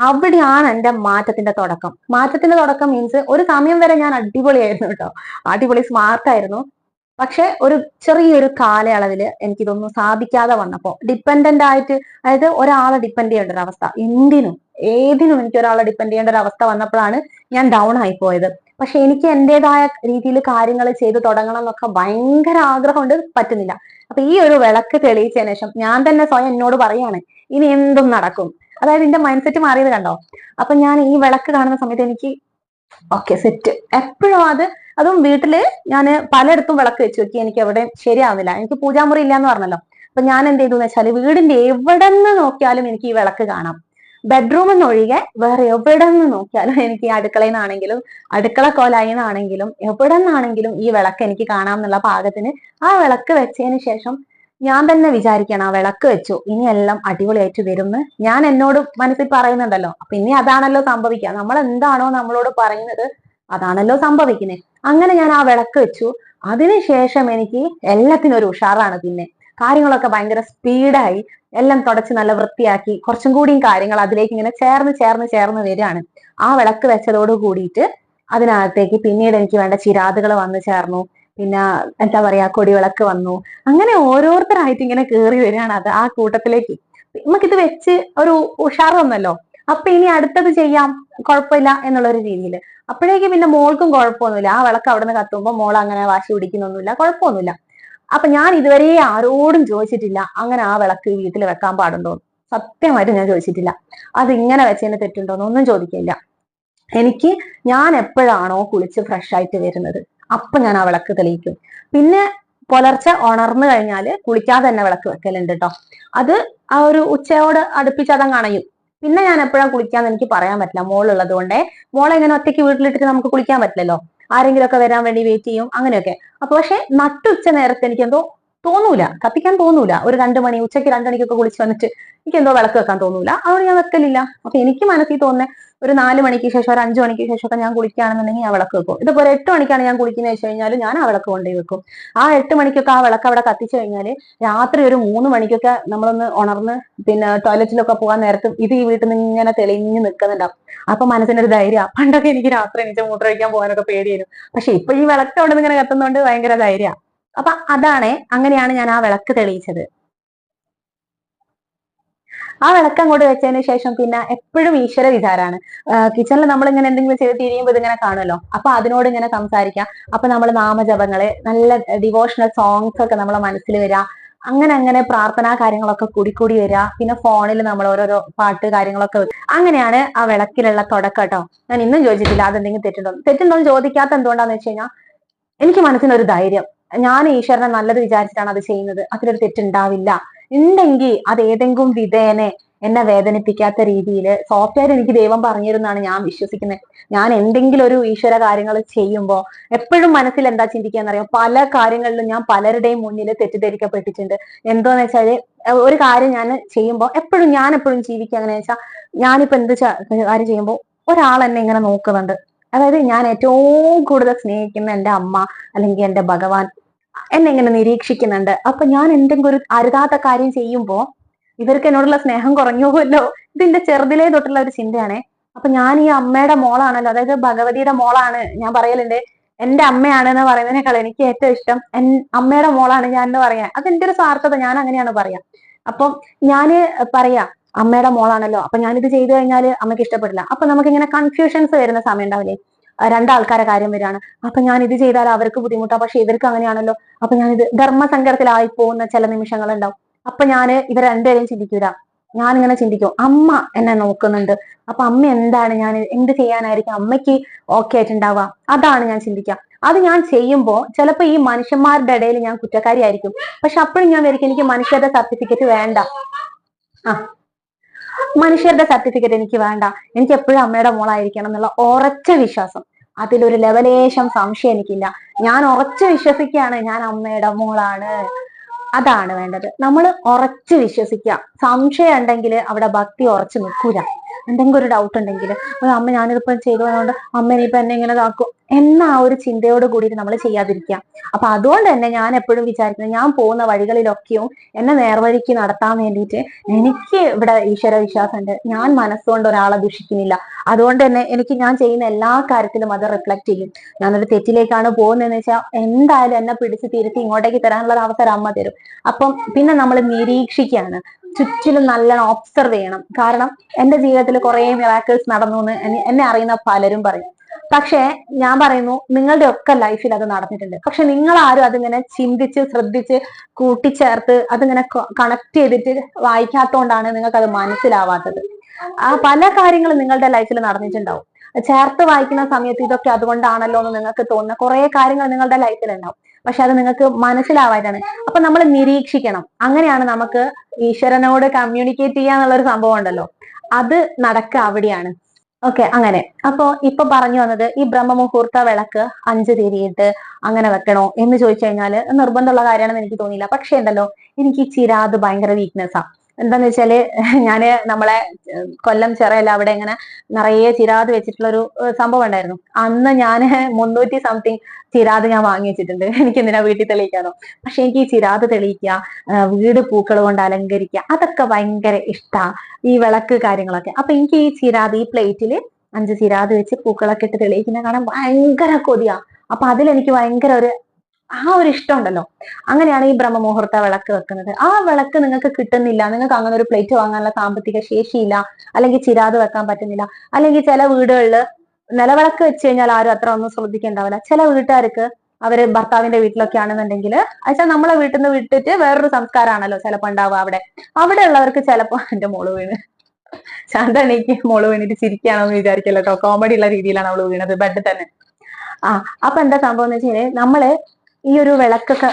അവിടെയാണ് എന്റെ മാറ്റത്തിന്റെ തുടക്കം. മാറ്റത്തിന്റെ തുടക്കം മീൻസ് ഒരു സമയം വരെ ഞാൻ അടിപൊളിയായിരുന്നു കേട്ടോ. അടിപൊളി സ്മാർട്ട് ആയിരുന്നു. പക്ഷെ ഒരു ചെറിയൊരു കാലയളവിൽ എനിക്കിതൊന്നും സാധിക്കാതെ വന്നപ്പോ ഡിപ്പെൻഡന്റ് ആയിട്ട് അതായത് ഒരാളെ ഡിപ്പെൻഡ് ചെയ്യേണ്ട ഒരു അവസ്ഥ. എന്തിനും ഏതിനും എനിക്ക് ഒരാളെ ഡിപ്പെൻഡ് ചെയ്യേണ്ട ഒരു അവസ്ഥ വന്നപ്പോഴാണ് ഞാൻ ഡൗൺ ആയി പോയത്. പക്ഷെ എനിക്ക് എന്റേതായ രീതിയിൽ കാര്യങ്ങൾ ചെയ്തു തുടങ്ങണം എന്നൊക്കെ ഭയങ്കര ആഗ്രഹമുണ്ട് പറ്റുന്നില്ല. അപ്പൊ ഈ ഒരു വിളക്ക് തെളിയിച്ചതിന് ശേഷം ഞാൻ തന്നെ സ്വയം എന്നോട് പറയാണ് ഇനി എന്തും നടക്കും. അതായത് എന്റെ മൈൻഡ് സെറ്റ് മാറിയത് കണ്ടോ? അപ്പൊ ഞാൻ ഈ വിളക്ക് കാണുന്ന സമയത്ത് എനിക്ക് ഓക്കെ സെറ്റ് എപ്പോഴും അത് അതും വീട്ടിൽ ഞാൻ പലയിടത്തും വിളക്ക് വെച്ച് നോക്കി എനിക്ക് എവിടെയും ശരിയാവുന്നില്ല. എനിക്ക് പൂജാമുറി ഇല്ല എന്ന് പറഞ്ഞല്ലോ. അപ്പൊ ഞാൻ എന്ത് ചെയ്തു എന്ന് വെച്ചാൽ വീടിന്റെ എവിടെ നിന്ന് നോക്കിയാലും എനിക്ക് ഈ വിളക്ക് കാണാം. ബെഡ്റൂം എന്നൊഴികെ വേറെ എവിടെ നിന്ന് നോക്കിയാലും എനിക്ക് അടുക്കളയിൽ നിന്നാണെങ്കിലും അടുക്കള കോലായിൽ നിന്നാണെങ്കിലും എവിടെ നിന്നാണെങ്കിലും ഈ വിളക്ക് എനിക്ക് കാണാം എന്നുള്ള പാകത്തിന് ആ വിളക്ക് വെച്ചതിന് ശേഷം ഞാൻ തന്നെ വിചാരിക്കണം ആ വിളക്ക് വെച്ചു. ഇനി എല്ലാം അടിപൊളിയായിട്ട് വരുമെന്ന് ഞാൻ എന്നോട് മനസ്സിൽ പറയുന്നുണ്ടല്ലോ. അപ്പൊ ഇനി അതാണല്ലോ സംഭവിക്കുക. നമ്മൾ എന്താണോ നമ്മളോട് പറയുന്നത് അതാണല്ലോ സംഭവിക്കുന്നത് അങ്ങനെ ഞാൻ ആ വിളക്ക് വെച്ചു. അതിനുശേഷം എനിക്ക് എല്ലാത്തിനും ഒരു ഉഷാറാണ് പിന്നെ. കാര്യങ്ങളൊക്കെ ഭയങ്കര സ്പീഡായി എല്ലാം തുടച്ച് നല്ല വൃത്തിയാക്കി. കുറച്ചും കൂടിയും കാര്യങ്ങൾ അതിലേക്ക് ഇങ്ങനെ ചേർന്ന് ചേർന്ന് ചേർന്ന് വരികയാണ്. ആ വിളക്ക് വെച്ചതോട് കൂടിയിട്ട് അതിനകത്തേക്ക് പിന്നീട് എനിക്ക് വേണ്ട ചിരാതുകൾ വന്നു ചേർന്നു. പിന്നെ എന്താ പറയാ കൊടിവിളക്ക് വന്നു. അങ്ങനെ ഓരോരുത്തരായിട്ട് ഇങ്ങനെ കേറി വരികയാണ് അത് ആ കൂട്ടത്തിലേക്ക്. നമുക്കിത് വെച്ച് ഒരു ഉഷാർ വന്നല്ലോ അപ്പൊ ഇനി അടുത്തത് ചെയ്യാം. കുഴപ്പമില്ല എന്നുള്ള ഒരു രീതിയിൽ അപ്പോഴേക്കും പിന്നെ മോൾക്കും കുഴപ്പമൊന്നുമില്ല. ആ വിളക്ക് അവിടെ നിന്ന് കത്തുമ്പോൾ മോൾ അങ്ങനെ വാശി പിടിക്കുന്നൊന്നുമില്ല കുഴപ്പമൊന്നുമില്ല. അപ്പൊ ഞാൻ ഇതുവരെ ആരോടും ചോദിച്ചിട്ടില്ല അങ്ങനെ ആ വിളക്ക് വീട്ടിൽ വെക്കാൻ പാടുണ്ടോ സത്യമായിട്ട് ഞാൻ ചോദിച്ചിട്ടില്ല. അത് ഇങ്ങനെ വെച്ചതിന് തെറ്റുണ്ടോന്ന് ഒന്നും ചോദിക്കില്ല. എനിക്ക് ഞാൻ എപ്പോഴാണോ കുളിച്ച് ഫ്രഷ് ആയിട്ട് വരുന്നത് അപ്പൊ ഞാൻ ആ വിളക്ക് തെളിയിക്കും. പിന്നെ പുലർച്ചെ ഉണർന്നു കഴിഞ്ഞാൽ കുളിക്കാതെ തന്നെ വിളക്ക് വെക്കലുണ്ട് കേട്ടോ അത് ആ ഒരു ഉച്ചയോട് അടുപ്പിച്ച് അതങ്ങ് അണയും. പിന്നെ ഞാൻ എപ്പോഴാ കുളിക്കാന്ന് എനിക്ക് പറയാൻ പറ്റില്ല. മോളുള്ളത് കൊണ്ടേ. മോളെ ഇങ്ങനെ ഒറ്റയ്ക്ക് വീട്ടിലിട്ടിട്ട് നമുക്ക് കുളിക്കാൻ പറ്റില്ലല്ലോ? ആരെങ്കിലും ഒക്കെ വരാൻ വേണ്ടി വെയിറ്റ് ചെയ്യും. അങ്ങനെയൊക്കെ. അപ്പൊ പക്ഷെ നട്ടുച്ച നേരത്തെ എനിക്ക് എന്തോ തോന്നൂല. കത്തിക്കാൻ തോന്നൂല. ഒരു രണ്ട് മണി ഉച്ചയ്ക്ക് രണ്ട് മണിക്കൊക്കെ കുളിച്ച് വന്നിട്ട് എനിക്ക് എന്തോ വിളക്ക് വെക്കാൻ തോന്നൂല. അതുകൊണ്ട് ഞാൻ വെക്കലില്ല. അപ്പൊ എനിക്ക് മനസ്സിൽ തോന്നുന്നത് ഒരു നാല് മണിക്ക് ശേഷം ഒരു അഞ്ചു മണിക്ക് ശേഷമൊക്കെ ഞാൻ കുളിക്കുകയാണെന്നുണ്ടെങ്കിൽ ഞാൻ വിളക്ക് വെക്കും. ഇതിപ്പോ ഒരു എട്ട് മണിക്കാണ് ഞാൻ കുളിക്കുന്നത് വെച്ച് കഴിഞ്ഞാൽ ഞാൻ ആ വിളക്ക് കൊണ്ടുപോയി വെക്കും. ആ എട്ട് മണിക്കൊക്കെ ആ വിളക്ക് അവിടെ കത്തിച്ചു കഴിഞ്ഞാൽ രാത്രി ഒരു മൂന്ന് മണിക്കൊക്കെ നമ്മളൊന്ന് ഉണർന്ന് പിന്നെ ടോയ്ലറ്റിലൊക്കെ പോകാൻ നേരത്ത് ഇത് ഈ വീട്ടിൽ നിന്ന് ഇങ്ങനെ തെളിഞ്ഞ് നിൽക്കുന്നുണ്ടാവും അപ്പൊ മനസ്സിനൊരു ധൈര്യം പണ്ടൊക്കെ എനിക്ക് രാത്രി എനിക്ക് മൂത്രമൊഴിക്കാൻ പോകാനൊക്കെ പേടിയായിരുന്നു. പക്ഷെ ഇപ്പൊ ഈ വിളക്ക് അവിടെ നിന്ന് ഇങ്ങനെ കത്തുന്നതുകൊണ്ട് ഭയങ്കര ധൈര്യ അപ്പൊ അതാണ് അങ്ങനെയാണ് ഞാൻ ആ വിളക്ക് തെളിയിച്ചത്. ആ വിളക്ക് അങ്ങോട്ട് വെച്ചതിന് ശേഷം പിന്നെ എപ്പോഴും ഈശ്വര വിചാരാണ്. കിച്ചണിൽ നമ്മൾ ഇങ്ങനെ എന്തെങ്കിലും ചെയ്ത് തിരിയുമ്പോൾ ഇതിങ്ങനെ കാണുമല്ലോ. അപ്പൊ അതിനോട് ഇങ്ങനെ സംസാരിക്കാം. അപ്പൊ നമ്മൾ നാമജപങ്ങൾ നല്ല ഡിവോഷണൽ സോങ്സ് ഒക്കെ നമ്മളെ മനസ്സിൽ വരിക അങ്ങനെ അങ്ങനെ പ്രാർത്ഥനാ കാര്യങ്ങളൊക്കെ കൂടി കൂടി വരിക പിന്നെ ഫോണിൽ നമ്മൾ ഓരോരോ പാട്ട് കാര്യങ്ങളൊക്കെ അങ്ങനെയാണ് ആ വിളക്കിലുള്ള തുടക്കം കേട്ടോ. ഞാൻ ഇന്നും ചോദിച്ചിട്ടില്ല. അതെന്തെങ്കിലും തെറ്റുണ്ടോ? തെറ്റുണ്ടോ എന്ന് ചോദിക്കാത്ത എന്തുകൊണ്ടാന്ന് വെച്ച് കഴിഞ്ഞാൽ എനിക്ക് മനസ്സിനൊരു ധൈര്യം. ഞാൻ ഈശ്വരനെ നല്ലത് വിചാരിച്ചിട്ടാണ് അത് ചെയ്യുന്നത്. അതിലൊരു തെറ്റുണ്ടാവില്ല. ഉണ്ടെങ്കിൽ അത് ഏതെങ്കിലും വിധേനെ എന്നെ വേദനിപ്പിക്കാത്ത രീതിയിൽ സോഫ്റ്റ്വെയർ എനിക്ക് ദൈവം പറഞ്ഞിരുന്നാണ് ഞാൻ വിശ്വസിക്കുന്നത് ഞാൻ എന്തെങ്കിലും ഒരു ഈശ്വര കാര്യങ്ങൾ ചെയ്യുമ്പോൾ എപ്പോഴും മനസ്സിൽ എന്താ ചിന്തിക്കാന്നറിയോ? പല കാര്യങ്ങളിലും ഞാൻ പലരുടെയും മുന്നിൽ തെറ്റിദ്ധരിക്കപ്പെട്ടിട്ടുണ്ട്. എന്തോന്ന് വെച്ചാൽ ഒരു കാര്യം ഞാൻ ചെയ്യുമ്പോൾ എപ്പോഴും ഞാൻ എപ്പോഴും ജീവിക്കുക അങ്ങനെ വെച്ചാൽ ഞാനിപ്പോ എന്ത് കാര്യം ചെയ്യുമ്പോൾ ഒരാൾ എന്നെ ഇങ്ങനെ നോക്കുന്നുണ്ട്. അതായത് ഞാൻ ഏറ്റവും കൂടുതൽ സ്നേഹിക്കുന്ന എന്റെ അമ്മ അല്ലെങ്കിൽ എന്റെ ഭഗവാൻ എന്നെ ഇങ്ങനെ നിരീക്ഷിക്കുന്നുണ്ട്? അപ്പൊ ഞാൻ എന്തെങ്കിലും ഒരു അരുതാത്ത കാര്യം ചെയ്യുമ്പോ ഇവർക്ക് എന്നോടുള്ള സ്നേഹം കുറഞ്ഞു ഇതിന്റെ ചെറുതിലേ തൊട്ടുള്ള ഒരു ചിന്തയാണേ. അപ്പൊ ഞാൻ ഈ അമ്മയുടെ മോളാണല്ലോ അതായത് ഭഗവതിയുടെ മോളാണ് ഞാൻ പറയലുണ്ട്. എന്റെ അമ്മയാണ് എന്ന് പറയുന്നതിനേക്കാൾ എനിക്ക് ഏറ്റവും ഇഷ്ടം എൻ അമ്മയുടെ മോളാണ് ഞാൻ എന്ന് പറയാൻ. അതെന്റെ ഒരു സ്വാർത്ഥത ഞാൻ അങ്ങനെയാണ് പറയാ. അപ്പം ഞാൻ പറയാ അമ്മയുടെ മോളാണല്ലോ. അപ്പൊ ഞാനിത് ചെയ്തു കഴിഞ്ഞാൽ അമ്മയ്ക്ക് ഇഷ്ടപ്പെടില്ല. അപ്പൊ നമുക്ക് ഇങ്ങനെ കൺഫ്യൂഷൻസ് വരുന്ന സമയം ഉണ്ടാവില്ലേ? രണ്ടാൾക്കാരെ കാര്യം വരികയാണ്. അപ്പൊ ഞാൻ ഇത് ചെയ്താൽ അവർക്ക് ബുദ്ധിമുട്ടാ. പക്ഷെ ഇവർക്ക് അങ്ങനെയാണല്ലോ. അപ്പൊ ഞാനിത് ധർമ്മസങ്കരത്തിലായി പോകുന്ന ചില നിമിഷങ്ങൾ ഉണ്ടാവും അപ്പൊ ഞാൻ ഇവർ രണ്ടുപേരെയും ചിന്തിക്കൂല. ഞാൻ ഇങ്ങനെ ചിന്തിക്കും. അമ്മ എന്നെ നോക്കുന്നുണ്ട്. അപ്പൊ അമ്മ എന്താണ്? ഞാൻ എന്ത് ചെയ്യാനായിരിക്കും? അമ്മയ്ക്ക് ഓക്കെ ആയിട്ടുണ്ടാവുക. അതാണ് ഞാൻ ചിന്തിക്കുക. അത് ഞാൻ ചെയ്യുമ്പോൾ ചിലപ്പോൾ ഈ മനുഷ്യന്മാരുടെ ഇടയിൽ ഞാൻ കുറ്റക്കാരിയായിരിക്കും. പക്ഷെ അപ്പോഴും ഞാൻ വരിക്കും എനിക്ക് മനുഷ്യരുടെ സർട്ടിഫിക്കറ്റ് വേണ്ട. ആ. മനുഷ്യരുടെ സർട്ടിഫിക്കറ്റ് എനിക്ക് വേണ്ട. എനിക്ക് എപ്പോഴും അമ്മയുടെ മോളായിരിക്കണം എന്നുള്ള ഉറച്ച വിശ്വാസം. അതിലൊരു ലെവലേശം സംശയം എനിക്കില്ല. ഞാൻ ഉറച്ചു വിശ്വസിക്കുകയാണ് ഞാൻ അമ്മയുടെ മോളാണ്. അതാണ് വേണ്ടത്. നമ്മൾ ഉറച്ച് വിശ്വസിക്കുക. സംശയം ഉണ്ടെങ്കിൽ അവിടെ ഭക്തി ഉറച്ചു നിൽക്കൂല. എന്തെങ്കിലും ഒരു ഡൗട്ട് ഉണ്ടെങ്കിൽ അമ്മ ഞാനിതിപ്പം ചെയ്തു അതുകൊണ്ട് അമ്മ ഇനിയിപ്പം എന്നെ ഇങ്ങനെ ഇതാക്കും. എന്ന ആ ഒരു ചിന്തയോട് കൂടിയിട്ട് നമ്മൾ ചെയ്യാതിരിക്കുക അപ്പൊ അതുകൊണ്ട് തന്നെ ഞാൻ എപ്പോഴും വിചാരിക്കുന്നത് ഞാൻ പോകുന്ന വഴികളിലൊക്കെയും എന്നെ നേർവഴിക്ക് നടത്താൻ വേണ്ടിയിട്ട് എനിക്ക് ഇവിടെ ഈശ്വര വിശ്വാസമുണ്ട്. ഞാൻ മനസ്സുകൊണ്ട് ഒരാളെ ദുഷിക്കുന്നില്ല. അതുകൊണ്ട് തന്നെ എനിക്ക് ഞാൻ ചെയ്യുന്ന എല്ലാ കാര്യത്തിലും അത് റിഫ്ലക്ട് ചെയ്യും. ഞാനൊരു തെറ്റിലേക്കാണ് പോകുന്നതെന്ന് വെച്ചാൽ എന്തായാലും എന്നെ പിടിച്ച് തിരുത്തി ഇങ്ങോട്ടേക്ക് തരാനുള്ള അവസരം അമ്മ തരും. അപ്പം പിന്നെ നമ്മൾ നിരീക്ഷിക്കുകയാണ് ചുറ്റിലും നല്ലോണം ഒബ്സർവ് ചെയ്യണം. കാരണം എന്റെ ജീവിതത്തിൽ കുറെ മിറാക്കിൾസ് നടന്നു എന്ന് എന്നെ- അറിയുന്ന പലരും പറയും. പക്ഷേ ഞാൻ പറയുന്നു നിങ്ങളുടെ ഒക്കെ ലൈഫിൽ അത് നടന്നിട്ടുണ്ട്. പക്ഷെ നിങ്ങൾ ആരും അതിങ്ങനെ ചിന്തിച്ച് ശ്രദ്ധിച്ച് കൂട്ടിച്ചേർത്ത് അതിങ്ങനെ കണക്ട് ചെയ്തിട്ട് വായിക്കാത്തോണ്ടാണ് നിങ്ങൾക്ക് അത് മനസ്സിലാവാത്തത്. ആ പല കാര്യങ്ങളും നിങ്ങളുടെ ലൈഫിൽ നടന്നിട്ടുണ്ടാവും. ചേർത്ത് വായിക്കുന്ന സമയത്ത് ഇതൊക്കെ അതുകൊണ്ടാണല്ലോ എന്ന് നിങ്ങൾക്ക് തോന്നുന്ന കുറെ കാര്യങ്ങൾ നിങ്ങളുടെ ലൈഫിൽ ഉണ്ടാവും. പക്ഷെ അത് നിങ്ങൾക്ക് മനസ്സിലാവാറ്റാണ് അപ്പൊ നമ്മൾ നിരീക്ഷിക്കണം. അങ്ങനെയാണ് നമുക്ക് ഈശ്വരനോട് കമ്മ്യൂണിക്കേറ്റ് ചെയ്യാന്നുള്ള ഒരു സംഭവം ഉണ്ടല്ലോ. അത് നടക്കുക അവിടെയാണ്. ഓക്കെ അങ്ങനെ. അപ്പോ ഇപ്പൊ പറഞ്ഞു വന്നത് ഈ ബ്രഹ്മമുഹൂർത്ത വിളക്ക് അഞ്ച് തിരിയിട്ട് അങ്ങനെ വെക്കണോ എന്ന് ചോദിച്ചു കഴിഞ്ഞാൽ നിർബന്ധമുള്ള കാര്യമാണെന്ന് എനിക്ക് തോന്നിയില്ല. പക്ഷെ ഉണ്ടല്ലോ എനിക്ക് ഈ ചിരാത് ഭയങ്കര വീക്ക്നെസ്സാ എന്താന്ന് വെച്ചാൽ ഞാൻ നമ്മളെ കൊല്ലം ചിറയല്ല അവിടെ ഇങ്ങനെ നിറയെ ചിരാത് വെച്ചിട്ടുള്ള ഒരു സംഭവം ഉണ്ടായിരുന്നു. അന്ന് ഞാൻ മുന്നൂറ്റി സംതിങ് ചിരാത് ഞാൻ വാങ്ങി വെച്ചിട്ടുണ്ട്. എനിക്ക് എന്തിനാ വീട്ടിൽ തെളിയിക്കാനോ പക്ഷെ എനിക്ക് ഈ ചിരാത് തെളിയിക്കുക വീട് പൂക്കൾ കൊണ്ട് അലങ്കരിക്കുക അതൊക്കെ ഭയങ്കര ഇഷ്ടാ. ഈ വിളക്ക് കാര്യങ്ങളൊക്കെ. അപ്പൊ എനിക്ക് ഈ ചിരാത് ഈ പ്ലേറ്റിൽ അഞ്ച് ചിരാത് വെച്ച് പൂക്കളൊക്കെ ഇട്ട് തെളിയിക്കുന്ന കാണാൻ ഭയങ്കര കൊതിയാ. അപ്പൊ അതിലെനിക്ക് ഭയങ്കര ഒരു ആ ഒരു ഇഷ്ടം ഉണ്ടല്ലോ അങ്ങനെയാണ് ഈ ബ്രഹ്മമുഹൂർത്ത വിളക്ക് വെക്കുന്നത്. ആ വിളക്ക് നിങ്ങൾക്ക് കിട്ടുന്നില്ല നിങ്ങൾക്ക് അങ്ങനെ ഒരു പ്ലേറ്റ് വാങ്ങാനുള്ള സാമ്പത്തിക ശേഷിയില്ല അല്ലെങ്കിൽ ചിരാത് വെക്കാൻ പറ്റുന്നില്ല അല്ലെങ്കിൽ ചില വീടുകളിൽ നിലവിളക്ക് വെച്ച് കഴിഞ്ഞാൽ ആരും അത്ര ഒന്നും ശ്രദ്ധിക്കേണ്ടാവില്ല. ചില വീട്ടുകാർക്ക് അവർ ഭർത്താവിന്റെ വീട്ടിലൊക്കെ ആണെന്നുണ്ടെങ്കിൽ അച്ഛാ നമ്മളെ വീട്ടിൽ നിന്ന് വിട്ടിട്ട് വേറൊരു സംസ്കാരമാണല്ലോ ചിലപ്പോ ഉണ്ടാവുക അവിടെ. അവിടെ ഉള്ളവർക്ക് ചിലപ്പോ എന്റെ മോൾ വീണ്. ശാന്തണിക്ക് മോൾ വീണിട്ട് ചിരിക്കുകയാണെന്ന് വിചാരിക്കല്ലോ കോമഡി ഉള്ള രീതിയിലാണ് അവൾ വീണത് ബെഡ് തന്നെ. ആ അപ്പൊ എന്താ സംഭവം എന്ന് വെച്ചാൽ നമ്മൾ ഈ ഒരു വിളക്കൊക്കെ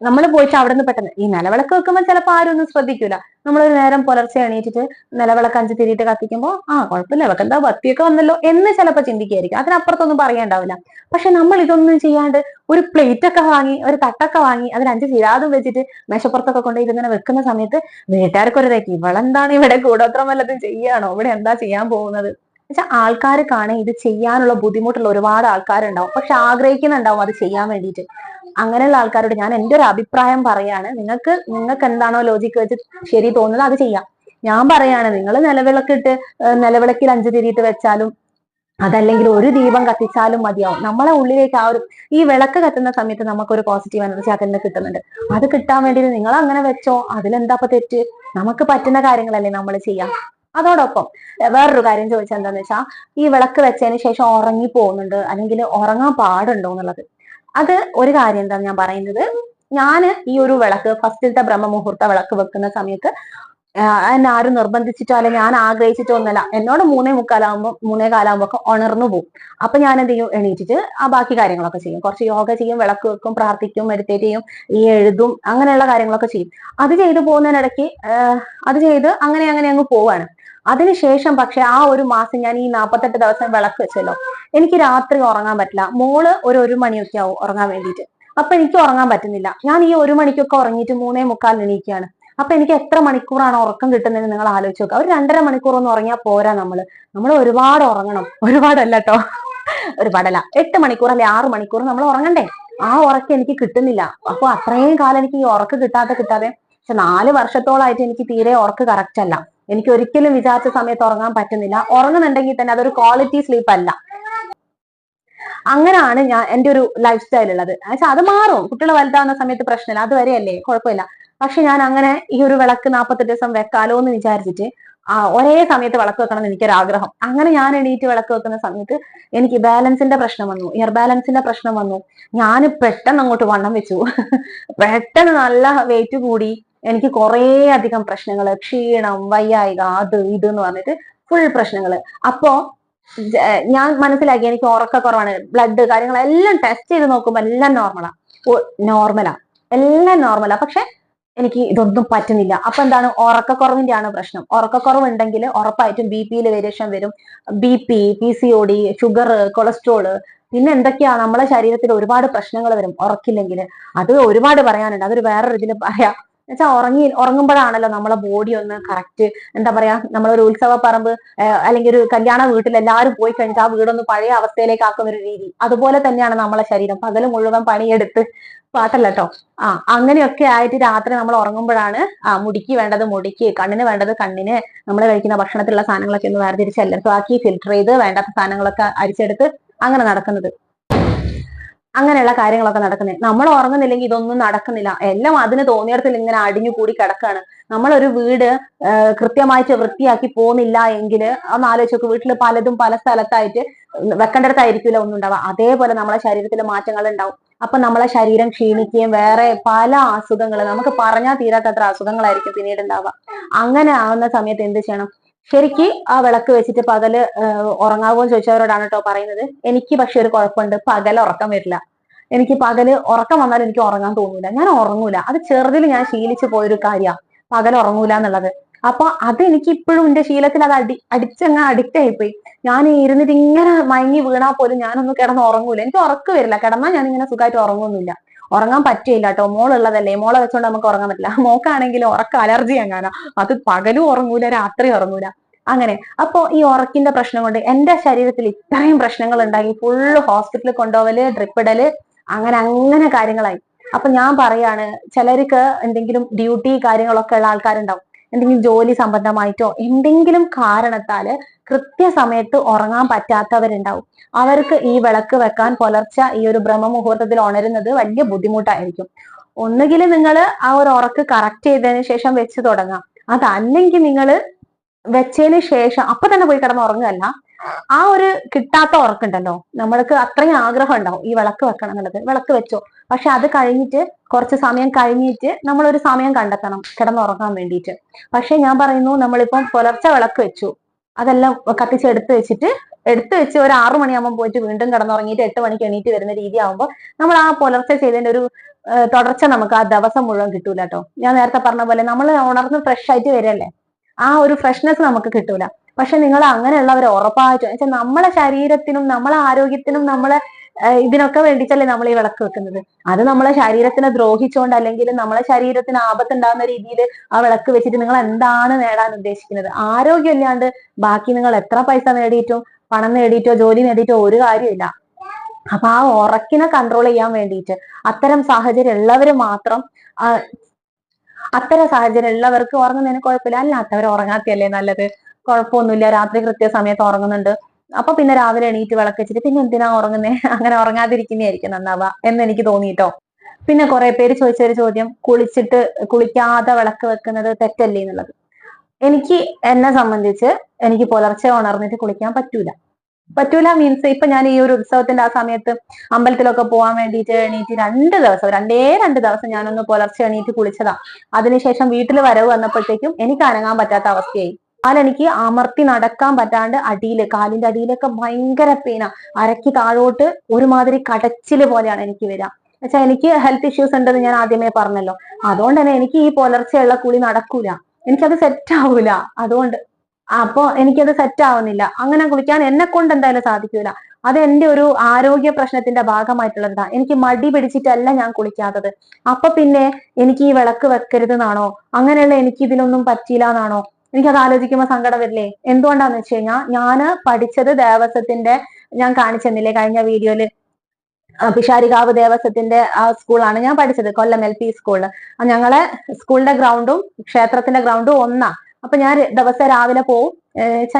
നമ്മൾ പോയിട്ട് അവിടെ നിന്ന് പെട്ടെന്ന് ഈ നിലവിളക്ക് വെക്കുമ്പോൾ ചിലപ്പോൾ ആരും ഒന്നും ശ്രദ്ധിക്കൂല. നമ്മളൊരു നേരം പുലർച്ചെ എണീറ്റിട്ട് നിലവിളക്ക് അഞ്ച് തിരിയിട്ട് കത്തിക്കുമ്പോൾ ആ കുഴപ്പമില്ല അവർക്ക് എന്താ ഭക്തിയൊക്കെ വന്നല്ലോ എന്ന് ചിലപ്പോൾ ചിന്തിക്കായിരിക്കും. അതിനപ്പുറത്തൊന്നും പറയാണ്ടാവില്ല. പക്ഷെ നമ്മൾ ഇതൊന്നും ചെയ്യാണ്ട് ഒരു പ്ലേറ്റ് ഒക്കെ വാങ്ങി ഒരു തട്ടൊക്കെ വാങ്ങി അതിൽ അഞ്ച് ചിരാതും വെച്ചിട്ട് മേശപ്പുറത്തൊക്കെ കൊണ്ട് ഇതിങ്ങനെ വെക്കുന്ന സമയത്ത് വീട്ടുകാർക്ക് ഒരു തെറ്റി ഇവളെന്താണ് ഇവിടെ കൂടോത്രം വല്ലതും ചെയ്യാണോ? ഇവിടെ എന്താ ചെയ്യാൻ പോകുന്നത്? വെച്ചാൽ ആൾക്കാർ കാണെ ഇത് ചെയ്യാനുള്ള ബുദ്ധിമുട്ടുള്ള ഒരുപാട് ആൾക്കാരുണ്ടാവും. പക്ഷെ ആഗ്രഹിക്കുന്നുണ്ടാവും അത് ചെയ്യാൻ വേണ്ടിയിട്ട്. അങ്ങനെയുള്ള ആൾക്കാരോട് ഞാൻ എന്റെ ഒരു അഭിപ്രായം പറയാണ്. നിങ്ങൾക്ക് നിങ്ങൾക്ക് എന്താണോ ലോജിക്ക് വെച്ച് ശരി തോന്നുന്നത് അത് ചെയ്യാം. ഞാൻ പറയാണ് നിങ്ങൾ നിലവിളക്കിട്ട് നിലവിളക്കിൽ അഞ്ച് തിരിയിട്ട് വെച്ചാലും അതല്ലെങ്കിൽ ഒരു ദീപം കത്തിച്ചാലും മതിയാവും. നമ്മളെ ഉള്ളിലേക്ക് ആ ഒരു ഈ വിളക്ക് കത്തുന്ന സമയത്ത് നമുക്കൊരു പോസിറ്റീവ് എനർജി അതിൽ നിന്ന് കിട്ടുന്നുണ്ട്. അത് കിട്ടാൻ വേണ്ടിയിട്ട് നിങ്ങൾ അങ്ങനെ വെച്ചോ? അതിലെന്താ തെറ്റ്? നമുക്ക് പറ്റുന്ന കാര്യങ്ങളല്ലേ നമ്മൾ ചെയ്യാം. അതോടൊപ്പം വേറൊരു കാര്യം ചോദിച്ചാൽ എന്താന്ന് വെച്ചാൽ ഈ വിളക്ക് വെച്ചതിന് ശേഷം ഉറങ്ങി പോകുന്നുണ്ട് അല്ലെങ്കിൽ ഉറങ്ങാൻ പാടുണ്ടോ എന്നുള്ളത്. അത് ഒരു കാര്യം എന്താ ഞാൻ പറയുന്നത് ഞാൻ ഈ ഒരു വിളക്ക് ഫസ്റ്റിലത്തെ ബ്രഹ്മമുഹൂർത്ത വിളക്ക് വെക്കുന്ന സമയത്ത് എന്നെ ആരും നിർബന്ധിച്ചിട്ടോ അല്ലെ ഞാൻ ആഗ്രഹിച്ചിട്ടോ ഒന്നല്ല എന്നോട് മൂന്നേ മുക്കാലാകുമ്പോൾ മൂന്നേ കാലാകുമ്പോ ഒക്കെ ഉണർന്നു പോകും അപ്പൊ ഞാൻ എന്ത് ചെയ്യും? എണീറ്റിട്ട് ആ ബാക്കി കാര്യങ്ങളൊക്കെ ചെയ്യും. കുറച്ച് യോഗ ചെയ്യും വിളക്ക് വെക്കും പ്രാർത്ഥിക്കും മെഡിറ്റേറ്റ് ചെയ്യും ഈ എഴുതും അങ്ങനെയുള്ള കാര്യങ്ങളൊക്കെ ചെയ്യും. അത് ചെയ്തു പോകുന്നതിനിടയ്ക്ക് അത് ചെയ്ത് അങ്ങനെ അങ്ങനെ അങ്ങ് പോവാണ്. അതിനുശേഷം പക്ഷെ ആ ഒരു മാസം ഞാൻ ഈ നാൽപ്പത്തെട്ട് ദിവസം വിളക്ക് വെച്ചല്ലോ. എനിക്ക് രാത്രി ഉറങ്ങാൻ പറ്റില്ല. മോൾ ഒരു ഒരു മണിയൊക്കെ ആവും ഉറങ്ങാൻ വേണ്ടിയിട്ട്. അപ്പൊ എനിക്ക് ഉറങ്ങാൻ പറ്റുന്നില്ല. ഞാൻ ഈ ഒരു മണിക്കൊക്കെ ഉറങ്ങിയിട്ട് മൂന്നേ മുക്കാൽ എണീക്കുകയാണ് അപ്പൊ എനിക്ക് എത്ര മണിക്കൂറാണ് ഉറക്കം കിട്ടുന്നതെന്ന് നിങ്ങൾ ആലോചിച്ച് നോക്കുക ഒരു രണ്ടര മണിക്കൂർ ഒന്ന് ഉറങ്ങിയാൽ പോരാ നമ്മൾ നമ്മൾ ഒരുപാട് ഉറങ്ങണം. ഒരുപാടല്ല കേട്ടോ ഒരുപാടല്ല. എട്ട് മണിക്കൂർ അല്ലെ ആറ് മണിക്കൂർ നമ്മൾ ഉറങ്ങണ്ടേ? ആ ഉറക്കം എനിക്ക് കിട്ടുന്നില്ല. അപ്പൊ അത്രയും കാലം എനിക്ക് ഈ ഉറക്ക് കിട്ടാതെ കിട്ടാതെ പക്ഷെ നാല് വർഷത്തോളായിട്ട് എനിക്ക് തീരെ ഉറക്ക് കറക്റ്റ് അല്ല. എനിക്ക് ഒരിക്കലും വിചാരിച്ച സമയത്ത് ഉറങ്ങാൻ പറ്റുന്നില്ല. ഉറങ്ങുന്നുണ്ടെങ്കിൽ തന്നെ അതൊരു ക്വാളിറ്റി സ്ലീപ്പ് അല്ല. അങ്ങനെയാണ് ഞാൻ എന്റെ ഒരു ലൈഫ് സ്റ്റൈൽ ഉള്ളത്. എന്നുവെച്ചാൽ അത് മാറും. കുട്ടികൾ വലുതാവുന്ന സമയത്ത് പ്രശ്നമില്ല. അതുവരെയല്ലേ? കുഴപ്പമില്ല. പക്ഷെ ഞാൻ അങ്ങനെ ഈ ഒരു വിളക്ക് നാൽപ്പത്തെട്ട് ദിവസം വെക്കാലോ എന്ന് വിചാരിച്ചിട്ട് ആ ഒരേ സമയത്ത് വിളക്ക് വെക്കണം എന്ന് എനിക്കൊരു ആഗ്രഹം അങ്ങനെ ഞാൻ എണീറ്റ് വിളക്ക് വെക്കുന്ന സമയത്ത് എനിക്ക് ബാലൻസിന്റെ പ്രശ്നം വന്നു. ഇയർ ബാലൻസിന്റെ പ്രശ്നം വന്നു. ഞാൻ പെട്ടെന്ന് അങ്ങോട്ട് വണ്ണം വെച്ചു. പെട്ടെന്ന് നല്ല വെയിറ്റ് കൂടി. എനിക്ക് കുറേ അധികം പ്രശ്നങ്ങൾ ക്ഷീണം വയ്യായിക അത് ഇത് എന്ന് പറഞ്ഞിട്ട് ഫുൾ പ്രശ്നങ്ങൾ അപ്പോ ഞാൻ മനസ്സിലാക്കി എനിക്ക് ഉറക്കക്കുറവാണ് ബ്ലഡ് കാര്യങ്ങളെല്ലാം ടെസ്റ്റ് ചെയ്ത് നോക്കുമ്പോൾ എല്ലാം നോർമലാ നോർമലാ എല്ലാം നോർമലാ പക്ഷെ എനിക്ക് ഇതൊന്നും പറ്റുന്നില്ല. അപ്പൊ എന്താണ്? ഉറക്കക്കുറവിന്റെ ആണ് പ്രശ്നം. ഉറക്കക്കുറവ് ഉണ്ടെങ്കിൽ ഉറപ്പായിട്ടും ബി പിയിൽ വേരിയേഷൻ വരും. B P P C O D sugar cholesterol പിന്നെ എന്തൊക്കെയാ? നമ്മളെ ശരീരത്തിൽ ഒരുപാട് പ്രശ്നങ്ങൾ വരും ഉറക്കില്ലെങ്കിൽ അത് ഒരുപാട് പറയാനുണ്ട്. അതൊരു വേറൊരു ഇതിൽ പറയാം. എന്നുവെച്ചാൽ ഉറങ്ങി ഉറങ്ങുമ്പോഴാണല്ലോ നമ്മളെ ബോഡി ഒന്ന് കറക്റ്റ് എന്താ പറയാ നമ്മളൊരു ഉത്സവ പറമ്പ് അല്ലെങ്കിൽ ഒരു കല്യാണ വീട്ടിൽ എല്ലാവരും പോയി കഴിഞ്ഞാൽ ആ വീടൊന്ന് പഴയ അവസ്ഥയിലേക്ക് ആക്കുന്ന ഒരു രീതി. അതുപോലെ തന്നെയാണ് നമ്മളെ ശരീരം. പകൽ മുഴുവൻ പണിയെടുത്ത് പാട്ടല്ല കേട്ടോ ആ അങ്ങനെയൊക്കെ ആയിട്ട് രാത്രി നമ്മൾ ഉറങ്ങുമ്പോഴാണ് ആ മുടിക്ക് വേണ്ടത് മുടിക്ക് കണ്ണിന് വേണ്ടത് കണ്ണിന് നമ്മൾ കഴിക്കുന്ന ഭക്ഷണത്തിലുള്ള സാധനങ്ങളൊക്കെ ഒന്ന് വേർതിരിച്ച് എല്ലാവർക്കും ആക്കി ഫിൽട്ടർ ചെയ്ത് വേണ്ടാത്ത സാധനങ്ങളൊക്കെ അരിച്ചെടുത്ത് അങ്ങനെ നടക്കുന്നത്. അങ്ങനെയുള്ള കാര്യങ്ങളൊക്കെ നടക്കുന്നത് നമ്മൾ ഉറങ്ങുന്നില്ലെങ്കിൽ ഇതൊന്നും നടക്കുന്നില്ല. എല്ലാം അതിന് തോന്നിയിടത്തിൽ ഇങ്ങനെ അടിഞ്ഞു കൂടി കിടക്കാണ്. നമ്മളൊരു വീട് കൃത്യമായിട്ട് വൃത്തിയാക്കി പോകുന്നില്ല എങ്കിൽ ഒന്ന് ആലോചിച്ച് വീട്ടിൽ പലതും പല സ്ഥലത്തായിട്ട് വെക്കേണ്ടടത്തായിരിക്കില്ല ഒന്നും ഉണ്ടാവുക. അതേപോലെ നമ്മളെ ശരീരത്തിൽ മാറ്റങ്ങൾ ഉണ്ടാവും. അപ്പൊ നമ്മളെ ശരീരം ക്ഷീണിക്കുകയും വേറെ പല അസുഖങ്ങൾ നമുക്ക് പറഞ്ഞാൽ തീരാത്തത്ര അസുഖങ്ങളായിരിക്കും പിന്നീട് ഉണ്ടാവുക. അങ്ങനെ ആവുന്ന സമയത്ത് എന്ത് ചെയ്യണം? ശരിക്ക് ആ വിളക്ക് വെച്ചിട്ട് പകൽ ഉറങ്ങാവോ ചോദിച്ചവരോടാണ് കേട്ടോ പറയുന്നത്. എനിക്ക് പക്ഷെ ഒരു കുഴപ്പമുണ്ട്. പകൽ ഉറക്കം വരില്ല. എനിക്ക് പകൽ ഉറക്കം വന്നാൽ എനിക്ക് ഉറങ്ങാൻ തോന്നൂല. ഞാൻ ഉറങ്ങൂല. അത് ചെറുതിൽ ഞാൻ ശീലിച്ചു പോയൊരു കാര്യമാണ് പകൽ ഉറങ്ങൂല എന്നുള്ളത്. അപ്പൊ അത് എനിക്ക് ഇപ്പോഴും എന്റെ ശീലത്തിൽ അത് അടി അടിച്ചങ്ങ് അഡിക്റ്റ് ആയിപ്പോയി. ഞാൻ ഇരുന്നിട്ട് ഇങ്ങനെ മയങ്ങി വീണാൽ പോലും ഞാനൊന്നും കിടന്ന് ഉറങ്ങൂല. എനിക്ക് ഉറക്കം വരില്ല. കിടന്നാൽ ഞാൻ ഇങ്ങനെ സുഖമായിട്ട് ഉറങ്ങുന്നില്ല ഉറങ്ങാൻ പറ്റില്ല കേട്ടോ മോളുള്ളതല്ലേ. മോളെ വെച്ചോണ്ട് നമുക്ക് ഉറങ്ങാൻ പറ്റില്ല. മോക്കാണെങ്കിൽ ഉറക്ക അലർജി എങ്ങാനാ. അത് പകലും ഉറങ്ങൂല രാത്രി ഉറങ്ങൂല. അങ്ങനെ. അപ്പോ ഈ ഉറക്കിന്റെ പ്രശ്നം കൊണ്ട് എന്റെ ശരീരത്തിൽ ഇത്രയും പ്രശ്നങ്ങൾ ഉണ്ടായി. ഫുള്ള് ഹോസ്പിറ്റലിൽ കൊണ്ടുപോവൽ ഡ്രിപ്പിടൽ അങ്ങനെ അങ്ങനെ കാര്യങ്ങളായി. അപ്പൊ ഞാൻ പറയാണ് ചിലർക്ക് എന്തെങ്കിലും ഡ്യൂട്ടി കാര്യങ്ങളൊക്കെ ഉള്ള ആൾക്കാരുണ്ടാവും. എന്തെങ്കിലും ജോലി സംബന്ധമായിട്ടോ എന്തെങ്കിലും കാരണത്താൽ കൃത്യസമയത്ത് ഉറങ്ങാൻ പറ്റാത്തവരുണ്ടാവും. അവർക്ക് ഈ വിളക്ക് വെക്കാൻ പുലർച്ച ഈ ഒരു ബ്രഹ്മമുഹൂർത്തത്തിൽ ഉണരുന്നത് വലിയ ബുദ്ധിമുട്ടായിരിക്കും. ഒന്നുകിൽ നിങ്ങൾ ആ ഒരു ഉറക്ക് കറക്റ്റ് ചെയ്തതിന് ശേഷം വെച്ച് തുടങ്ങാം. അതല്ലെങ്കിൽ നിങ്ങൾ വെച്ചതിന് ശേഷം അപ്പൊ തന്നെ പോയി കിടന്ന് ഉറങ്ങുകയല്ല. ആ ഒരു കിട്ടാത്ത ഉറക്കുണ്ടല്ലോ. നമ്മൾക്ക് അത്രയും ആഗ്രഹം ഉണ്ടാവും ഈ വിളക്ക് വെക്കണം എന്നുള്ളത്. വിളക്ക് വെച്ചോ. പക്ഷെ അത് കഴിഞ്ഞിട്ട് കുറച്ച് സമയം കഴിഞ്ഞിട്ട് നമ്മൾ ഒരു സമയം കണ്ടെത്തണം. കിടന്നുറങ്ങാൻ വേണ്ടിയിട്ട്. പക്ഷെ ഞാൻ പറയുന്നു നമ്മളിപ്പം പുലർച്ചെ വിളക്ക് വെച്ചു. അതെല്ലാം കത്തിച്ച് എടുത്തു വെച്ചിട്ട് എടുത്തു വെച്ച് ഒരു ആറു മണിയാകുമ്പോൾ പോയിട്ട് വീണ്ടും കിടന്നുറങ്ങിയിട്ട് എട്ട് മണിക്ക് എണീറ്റ് വരുന്ന രീതി ആകുമ്പോൾ നമ്മൾ ആ പുലർച്ചെ ചെയ്തതിന്റെ ഒരു തുടർച്ച നമുക്ക് ആ ദിവസം മുഴുവൻ കിട്ടൂല കേട്ടോ ഞാൻ നേരത്തെ പറഞ്ഞ പോലെ നമ്മൾ ഉണർന്ന് ഫ്രഷ് ആയിട്ട് വരല്ലേ ആ ഒരു ഫ്രഷ്നെസ് നമുക്ക് കിട്ടൂല. പക്ഷെ നിങ്ങൾ അങ്ങനെയുള്ളവർ ഉറപ്പായിട്ടും വെച്ചാൽ നമ്മളെ ശരീരത്തിനും നമ്മളെ ആരോഗ്യത്തിനും നമ്മളെ ഇതിനൊക്കെ വേണ്ടിയിട്ടല്ലേ നമ്മൾ ഈ വിളക്ക് വെക്കുന്നത്. അത് നമ്മളെ ശരീരത്തിനെ ദ്രോഹിച്ചുകൊണ്ട് അല്ലെങ്കിൽ നമ്മളെ ശരീരത്തിന് ആപത്തുണ്ടാകുന്ന രീതിയിൽ ആ വിളക്ക് വെച്ചിട്ട് നിങ്ങൾ എന്താണ് നേടാൻ ഉദ്ദേശിക്കുന്നത്? ആരോഗ്യം ഇല്ലാണ്ട് ബാക്കി നിങ്ങൾ എത്ര പൈസ നേടിയിട്ടും പണം നേടിയിട്ടോ ജോലി നേടിയിട്ടോ ഒരു കാര്യമില്ല അപ്പൊ ആ ഉറക്കിനെ കൺട്രോൾ ചെയ്യാൻ വേണ്ടിയിട്ട് അത്തരം സാഹചര്യം ഉള്ളവർ മാത്രം അത്തരം സാഹചര്യം ഉള്ളവർക്ക് ഉറങ്ങുന്നതിന് കുഴപ്പമില്ല. അല്ലാത്തവർ ഉറങ്ങാത്തയല്ലേ നല്ലത്? കുഴപ്പമൊന്നുമില്ല. രാത്രി കൃത്യസമയത്ത് ഉറങ്ങുന്നുണ്ട്. അപ്പൊ പിന്നെ രാവിലെ എണീറ്റ് വിളക്കച്ചിട്ട് പിന്നെ എന്തിനാ ഉറങ്ങുന്നേ? അങ്ങനെ ഉറങ്ങാതിരിക്കുന്നതായിരിക്കും നന്നാവുക എന്ന് എനിക്ക് തോന്നിയിട്ടോ പിന്നെ കുറെ പേര് ചോദിച്ച ഒരു ചോദ്യം കുളിച്ചിട്ട് കുളിക്കാതെ വിളക്ക് വെക്കുന്നത് തെറ്റല്ലേ എന്നുള്ളത്. എനിക്ക് എന്നെ സംബന്ധിച്ച് എനിക്ക് പുലർച്ചെ ഉണർന്നിട്ട് കുളിക്കാൻ പറ്റൂല. പറ്റൂല മീൻസ് ഇപ്പൊ ഞാൻ ഈ ഒരു ഉത്സവത്തിന്റെ ആ സമയത്ത് അമ്പലത്തിലൊക്കെ പോകാൻ വേണ്ടിയിട്ട് എണീറ്റ് രണ്ട് ദിവസം രണ്ടേ രണ്ട് ദിവസം ഞാനൊന്ന് പുലർച്ചെ എണീറ്റ് കുളിച്ചതാ. അതിനുശേഷം വീട്ടിൽ വരവ് വന്നപ്പോഴത്തേക്കും എനിക്ക് അനങ്ങാൻ പറ്റാത്ത അവസ്ഥയായി. കാലെനിക്ക് അമർത്തി നടക്കാൻ പറ്റാണ്ട് അടിയിൽ കാലിന്റെ അടിയിലൊക്കെ ഭയങ്കര പെയിന അരക്ക് താഴോട്ട് ഒരുമാതിരി കടച്ചിൽ പോലെയാണ് എനിക്ക് വരിക. വെച്ചാൽ എനിക്ക് ഹെൽത്ത് ഇഷ്യൂസ് ഉണ്ടെന്ന് ഞാൻ ആദ്യമേ പറഞ്ഞല്ലോ. അതുകൊണ്ട് തന്നെ എനിക്ക് ഈ പുലർച്ചെയുള്ള കുളി നടക്കൂല. എനിക്കത് സെറ്റ് ആവൂല. അതുകൊണ്ട് അപ്പൊ എനിക്കത് സെറ്റ് ആവുന്നില്ല. അങ്ങനെ കുളിക്കാൻ എന്നെ കൊണ്ട് എന്തായാലും സാധിക്കൂല. അത് എന്റെ ഒരു ആരോഗ്യ പ്രശ്നത്തിന്റെ ഭാഗമായിട്ടുള്ളതാ. എനിക്ക് മടി പിടിച്ചിട്ടല്ല ഞാൻ കുളിക്കാത്തത്. അപ്പൊ പിന്നെ എനിക്ക് ഈ വിളക്ക് വെക്കരുത് എന്നാണോ അങ്ങനെയുള്ള എനിക്ക് ഇതിലൊന്നും പറ്റിയില്ല എന്നാണോ? എനിക്കത് ആലോചിക്കുമ്പോൾ സങ്കടം വരില്ലേ? എന്തുകൊണ്ടാന്ന് വെച്ച് കഴിഞ്ഞാൽ ഞാൻ പഠിച്ചത് ദേവസ്വത്തിന്റെ ഞാൻ കാണിച്ചെന്നില്ലേ കഴിഞ്ഞ വീഡിയോയിൽ? പിഷാരികാവ് ദേവസ്വത്തിന്റെ ആ സ്കൂളാണ് ഞാൻ പഠിച്ചത് കൊല്ലം എൽ പി സ്കൂളിൽ ഞങ്ങളെ സ്കൂളിന്റെ ഗ്രൗണ്ടും ക്ഷേത്രത്തിന്റെ ഗ്രൗണ്ടും ഒന്നാ. അപ്പൊ ഞാൻ ദിവസം രാവിലെ പോവും.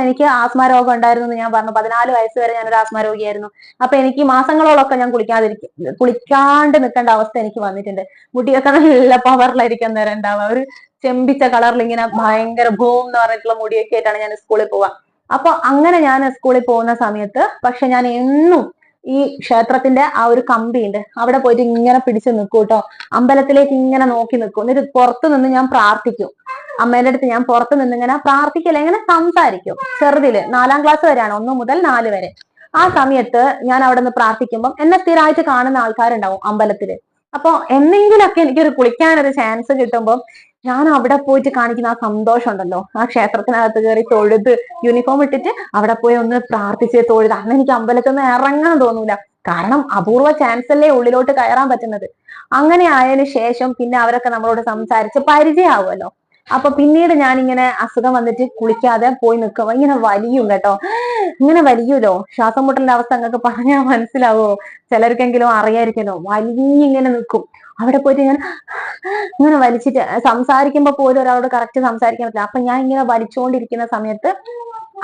എനിക്ക് ആസ്മ രോഗം ഉണ്ടായിരുന്നു എന്ന് ഞാൻ പറഞ്ഞു. പതിനാല് വയസ്സ് വരെ ഞാനൊരു ആസ്മ രോഗിയായിരുന്നു അപ്പൊ എനിക്ക് മാസങ്ങളോളൊക്കെ ഞാൻ കുളിക്കാതിരിക്കും കുളിക്കാണ്ട് നിൽക്കേണ്ട അവസ്ഥ എനിക്ക് വന്നിട്ടുണ്ട്. മുടിയൊക്കെ നല്ല പവറിലായിരിക്കാൻ നേരം ഉണ്ടാവുക. ഒരു ചെമ്പിച്ച കളറിൽ ഇങ്ങനെ ഭയങ്കര ഭൂം എന്ന് പറഞ്ഞിട്ടുള്ള മുടിയൊക്കെ ആയിട്ടാണ് ഞാൻ സ്കൂളിൽ പോവാ അപ്പൊ അങ്ങനെ ഞാൻ സ്കൂളിൽ പോകുന്ന സമയത്ത് പക്ഷെ ഞാൻ എന്നും ഈ ക്ഷേത്രത്തിന്റെ ആ ഒരു കമ്പിയുണ്ട് അവിടെ പോയിട്ട് ഇങ്ങനെ പിടിച്ചു നിൽക്കും കേട്ടോ അമ്പലത്തിലേക്ക് ഇങ്ങനെ നോക്കി നിൽക്കും. എന്നിട്ട് പുറത്തു നിന്ന് ഞാൻ പ്രാർത്ഥിക്കും. അമ്മേന്റെ അടുത്ത് ഞാൻ പുറത്തു നിന്ന് ഇങ്ങനെ പ്രാർത്ഥിക്കില്ല ഇങ്ങനെ സംസാരിക്കും. ചെറുതിൽ നാലാം ക്ലാസ് വരെയാണ് ഒന്ന് മുതൽ നാല് വരെ. ആ സമയത്ത് ഞാൻ അവിടെ നിന്ന് പ്രാർത്ഥിക്കുമ്പോൾ എന്നെ സ്ഥിരമായിട്ട് കാണുന്ന ആൾക്കാരുണ്ടാവും അമ്പലത്തിൽ. അപ്പൊ എന്തെങ്കിലുമൊക്കെ എനിക്കൊരു കുളിക്കാനൊരു ചാൻസ് കിട്ടുമ്പോൾ ഞാൻ അവിടെ പോയിട്ട് കാണിക്കുന്ന ആ സന്തോഷം ഉണ്ടല്ലോ ആ ക്ഷേത്രത്തിനകത്ത് കയറി തൊഴുത് യൂണിഫോം ഇട്ടിട്ട് അവിടെ പോയി ഒന്ന് പ്രാർത്ഥിച്ച് തൊഴുത്. അന്ന് എനിക്ക് അമ്പലത്തിൽ നിന്ന് ഇറങ്ങാൻ തോന്നൂല. കാരണം അപൂർവ ചാൻസ് അല്ലേ ഉള്ളിലോട്ട് കയറാൻ പറ്റുന്നത്. അങ്ങനെ ആയതിനു ശേഷം പിന്നെ അവരൊക്കെ നമ്മളോട് സംസാരിച്ച് പരിചയമാവുമല്ലോ. അപ്പൊ പിന്നീട് ഞാൻ ഇങ്ങനെ അസുഖം വന്നിട്ട് കുളിക്കാതെ പോയി നിൽക്കുമ്പോ ഇങ്ങനെ വലിയും കേട്ടോ. ഇങ്ങനെ വലിയൂലോ? ശ്വാസം മുട്ടലിന്റെ അവസ്ഥ നിങ്ങൾക്ക് പറഞ്ഞാൽ മനസ്സിലാവോ? ചിലർക്കെങ്കിലും അറിയായിരിക്കല്ലോ. വലിയിങ്ങനെ നിൽക്കും അവിടെ പോയിട്ട് ഞാൻ ഇങ്ങനെ വലിച്ചിട്ട് സംസാരിക്കുമ്പോ പോലും ഒരാളോട് കറക്റ്റ് സംസാരിക്കാൻ പറ്റില്ല. അപ്പൊ ഞാൻ ഇങ്ങനെ വലിച്ചുകൊണ്ടിരിക്കുന്ന സമയത്ത്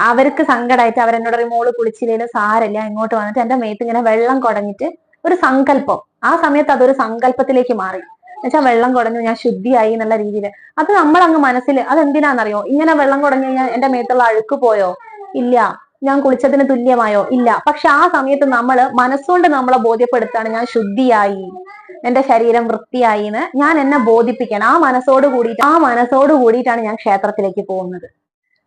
അവർക്ക് സങ്കടമായിട്ട് അവരെന്നോട് ഒരു മോൾ കുളിച്ചില്ലേലും സാരല്ല ഇങ്ങോട്ട് വന്നിട്ട് എന്റെ മേത്ത് ഇങ്ങനെ വെള്ളം കുടഞ്ഞിട്ട് ഒരു സങ്കല്പം. ആ സമയത്ത് അതൊരു സങ്കല്പത്തിലേക്ക് മാറി. എന്നുവെച്ചാൽ വെള്ളം കുടഞ്ഞു ഞാൻ ശുദ്ധിയായി എന്നുള്ള രീതിയിൽ അത് നമ്മൾ അങ്ങ് മനസ്സിൽ അതെന്തിനാണെന്നറിയോ ഇങ്ങനെ വെള്ളം കുടഞ്ഞു കഴിഞ്ഞാൽ എന്റെ മേത്തുള്ള അഴുക്ക് പോയോ? ഇല്ല. ഞാൻ കുളിച്ചതിന് തുല്യമായോ? ഇല്ല. പക്ഷെ ആ സമയത്ത് നമ്മൾ മനസ്സുകൊണ്ട് നമ്മളെ ബോധ്യപ്പെടുത്താണ് ഞാൻ ശുദ്ധിയായി എന്റെ ശരീരം വൃത്തിയായി എന്ന് ഞാൻ എന്നെ ബോധിപ്പിക്കണം. ആ മനസ്സോട് കൂടിയിട്ട് ആ മനസ്സോട് കൂടിയിട്ടാണ് ഞാൻ ക്ഷേത്രത്തിലേക്ക് പോകുന്നത്.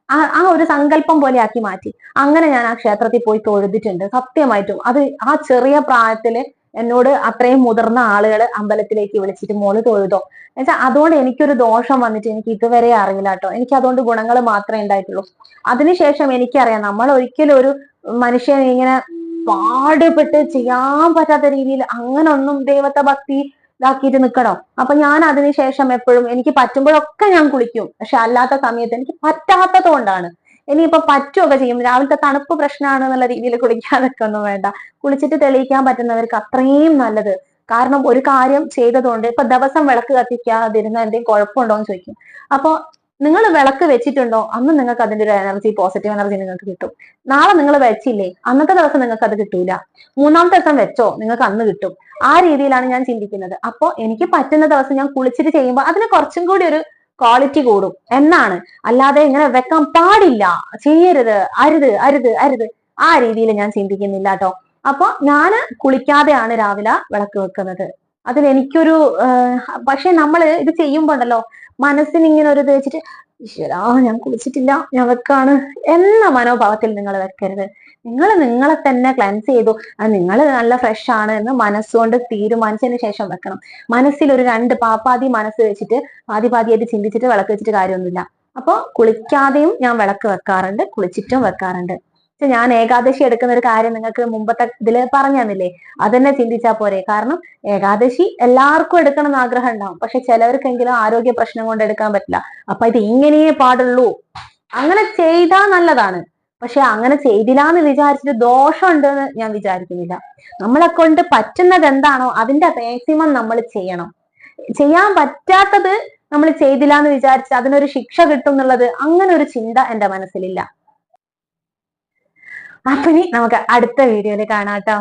ആ ആ ഒരു സങ്കല്പം പോലെ ആക്കി മാറ്റി. അങ്ങനെ ഞാൻ ആ ക്ഷേത്രത്തിൽ പോയി തൊഴുതിട്ടുണ്ട്. സത്യമായിട്ടും. അത് ആ ചെറിയ പ്രായത്തിൽ എന്നോട് അത്രയും മുതിർന്ന ആളുകൾ അമ്പലത്തിലേക്ക് വിളിച്ചിട്ട് മോൾ തൊഴുതോ? എന്നുവെച്ചാൽ അതുകൊണ്ട് എനിക്കൊരു ദോഷം വന്നിട്ട് എനിക്ക് ഇതുവരെ അറിയില്ല കേട്ടോ. എനിക്ക് അതുകൊണ്ട് ഗുണങ്ങൾ മാത്രമേ ഉണ്ടായിട്ടുള്ളൂ. അതിനുശേഷം എനിക്കറിയാം നമ്മൾ ഒരിക്കലും ഒരു മനുഷ്യൻ ഇങ്ങനെ പാടുപെട്ട് ചെയ്യാൻ പറ്റാത്ത രീതിയിൽ അങ്ങനെ ഒന്നും ദൈവത്തെ ഭക്തി ഇതാക്കിയിട്ട് നിൽക്കണോ? അപ്പൊ ഞാൻ അതിനുശേഷം എപ്പോഴും എനിക്ക് പറ്റുമ്പോഴൊക്കെ ഞാൻ കുളിക്കും. പക്ഷെ അല്ലാത്ത സമയത്ത് എനിക്ക് പറ്റാത്തത് കൊണ്ടാണ്. ഇനിയിപ്പോ പറ്റുമൊക്കെ ചെയ്യും രാവിലത്തെ തണുപ്പ് പ്രശ്നമാണ് എന്നുള്ള രീതിയിൽ കുളിക്കാതൊക്കെ ഒന്നും വേണ്ട. കുളിച്ചിട്ട് തെളിയിക്കാൻ പറ്റുന്നവർക്ക് അത്രയും നല്ലത്. കാരണം ഒരു കാര്യം ചെയ്തതുകൊണ്ട് ഇപ്പൊ ദിവസം വിളക്ക് കത്തിക്കാതിരുന്ന എന്തെങ്കിലും കുഴപ്പമുണ്ടോ എന്ന് ചോദിക്കും. അപ്പൊ നിങ്ങൾ വിളക്ക് വെച്ചിട്ടുണ്ടോ? അന്ന് നിങ്ങൾക്ക് അതിന്റെ ഒരു എനർജി പോസിറ്റീവ് എനർജി നിങ്ങൾക്ക് കിട്ടും. നാളെ നിങ്ങൾ വെച്ചില്ലേ? അന്നത്തെ ദിവസം നിങ്ങൾക്ക് അത് കിട്ടൂല. മൂന്നാമത്തെ ദിവസം വെച്ചോ? നിങ്ങൾക്ക് അന്ന് കിട്ടും. ആ രീതിയിലാണ് ഞാൻ ചിന്തിക്കുന്നത്. അപ്പോൾ എനിക്ക് പറ്റുന്ന ദിവസം ഞാൻ കുളിച്ചിട്ട് ചെയ്യുമ്പോൾ അതിന് കുറച്ചും കൂടി ഒരു ക്വാളിറ്റി കൂടും. എന്നാണ്. അല്ലാതെ ഇങ്ങനെ വെക്കാൻ പാടില്ല. ചെയ്യരുത് അരുത് അരുത് അരുത്. ആ രീതിയിൽ ഞാൻ ചിന്തിക്കുന്നില്ല കേട്ടോ അപ്പൊ ഞാൻ കുളിക്കാതെയാണ് രാവിലെ വിളക്ക് വെക്കുന്നത്. അതിൽ എനിക്കൊരു പക്ഷെ നമ്മൾ ഇത് ചെയ്യുമ്പോണ്ടല്ലോ മനസ്സിന് ഇങ്ങനെ ഒരു ഇത് വെച്ചിട്ട് ഈശ്വരാ ഞാൻ കുളിച്ചിട്ടില്ല ഞാൻ വെക്കാണ്. എന്ന മനോഭാവത്തിൽ നിങ്ങൾ വെക്കരുത്. നിങ്ങൾ നിങ്ങളെ തന്നെ ക്ലൻസ് ചെയ്തു. നിങ്ങൾ നല്ല ഫ്രഷ് ആണ് എന്ന് മനസ്സുകൊണ്ട് തീരുമാനിച്ചതിന് ശേഷം വെക്കണം. മനസ്സിൽ ഒരു രണ്ട് പാപ്പാതി മനസ്സ് വെച്ചിട്ട് പാതി പാതിയായിട്ട് ചിന്തിച്ചിട്ട് വിളക്ക് വെച്ചിട്ട് കാര്യമൊന്നുമില്ല. അപ്പോൾ കുളിക്കാതെയും ഞാൻ വിളക്ക് വെക്കാറുണ്ട് കുളിച്ചിട്ടും വെക്കാറുണ്ട്. ഞാൻ ഏകാദശി എടുക്കുന്ന ഒരു കാര്യം നിങ്ങൾക്ക് മുമ്പത്തെ ഇതിൽ പറഞ്ഞു തന്നില്ലേ അതന്നെ ചിന്തിച്ചാൽ പോരെ. കാരണം ഏകാദശി എല്ലാവർക്കും എടുക്കണം എന്ന് ആഗ്രഹം ഉണ്ടാവും. പക്ഷെ ചിലവർക്കെങ്കിലും ആരോഗ്യ പ്രശ്നം കൊണ്ട് എടുക്കാൻ പറ്റില്ല. അപ്പൊ ഇത് ഇങ്ങനെയേ പാടുള്ളൂ. അങ്ങനെ ചെയ്താൽ നല്ലതാണ്. പക്ഷെ അങ്ങനെ ചെയ്തില്ല എന്ന് വിചാരിച്ചിട്ട് ദോഷമുണ്ട് എന്ന് ഞാൻ വിചാരിക്കുന്നില്ല. നമ്മളെ കൊണ്ട് പറ്റുന്നത് എന്താണോ അതിന്റെ മാക്സിമം നമ്മൾ ചെയ്യണം. ചെയ്യാൻ പറ്റാത്തത് നമ്മൾ ചെയ്തില്ല എന്ന് വിചാരിച്ച് അതിനൊരു ശിക്ഷ കിട്ടും എന്നുള്ളത് അങ്ങനെ ഒരു ചിന്ത എന്റെ മനസ്സിലില്ല. അപ്പൊ ഇനി നമുക്ക് അടുത്ത വീഡിയോയിൽ കാണാം കേട്ടോ.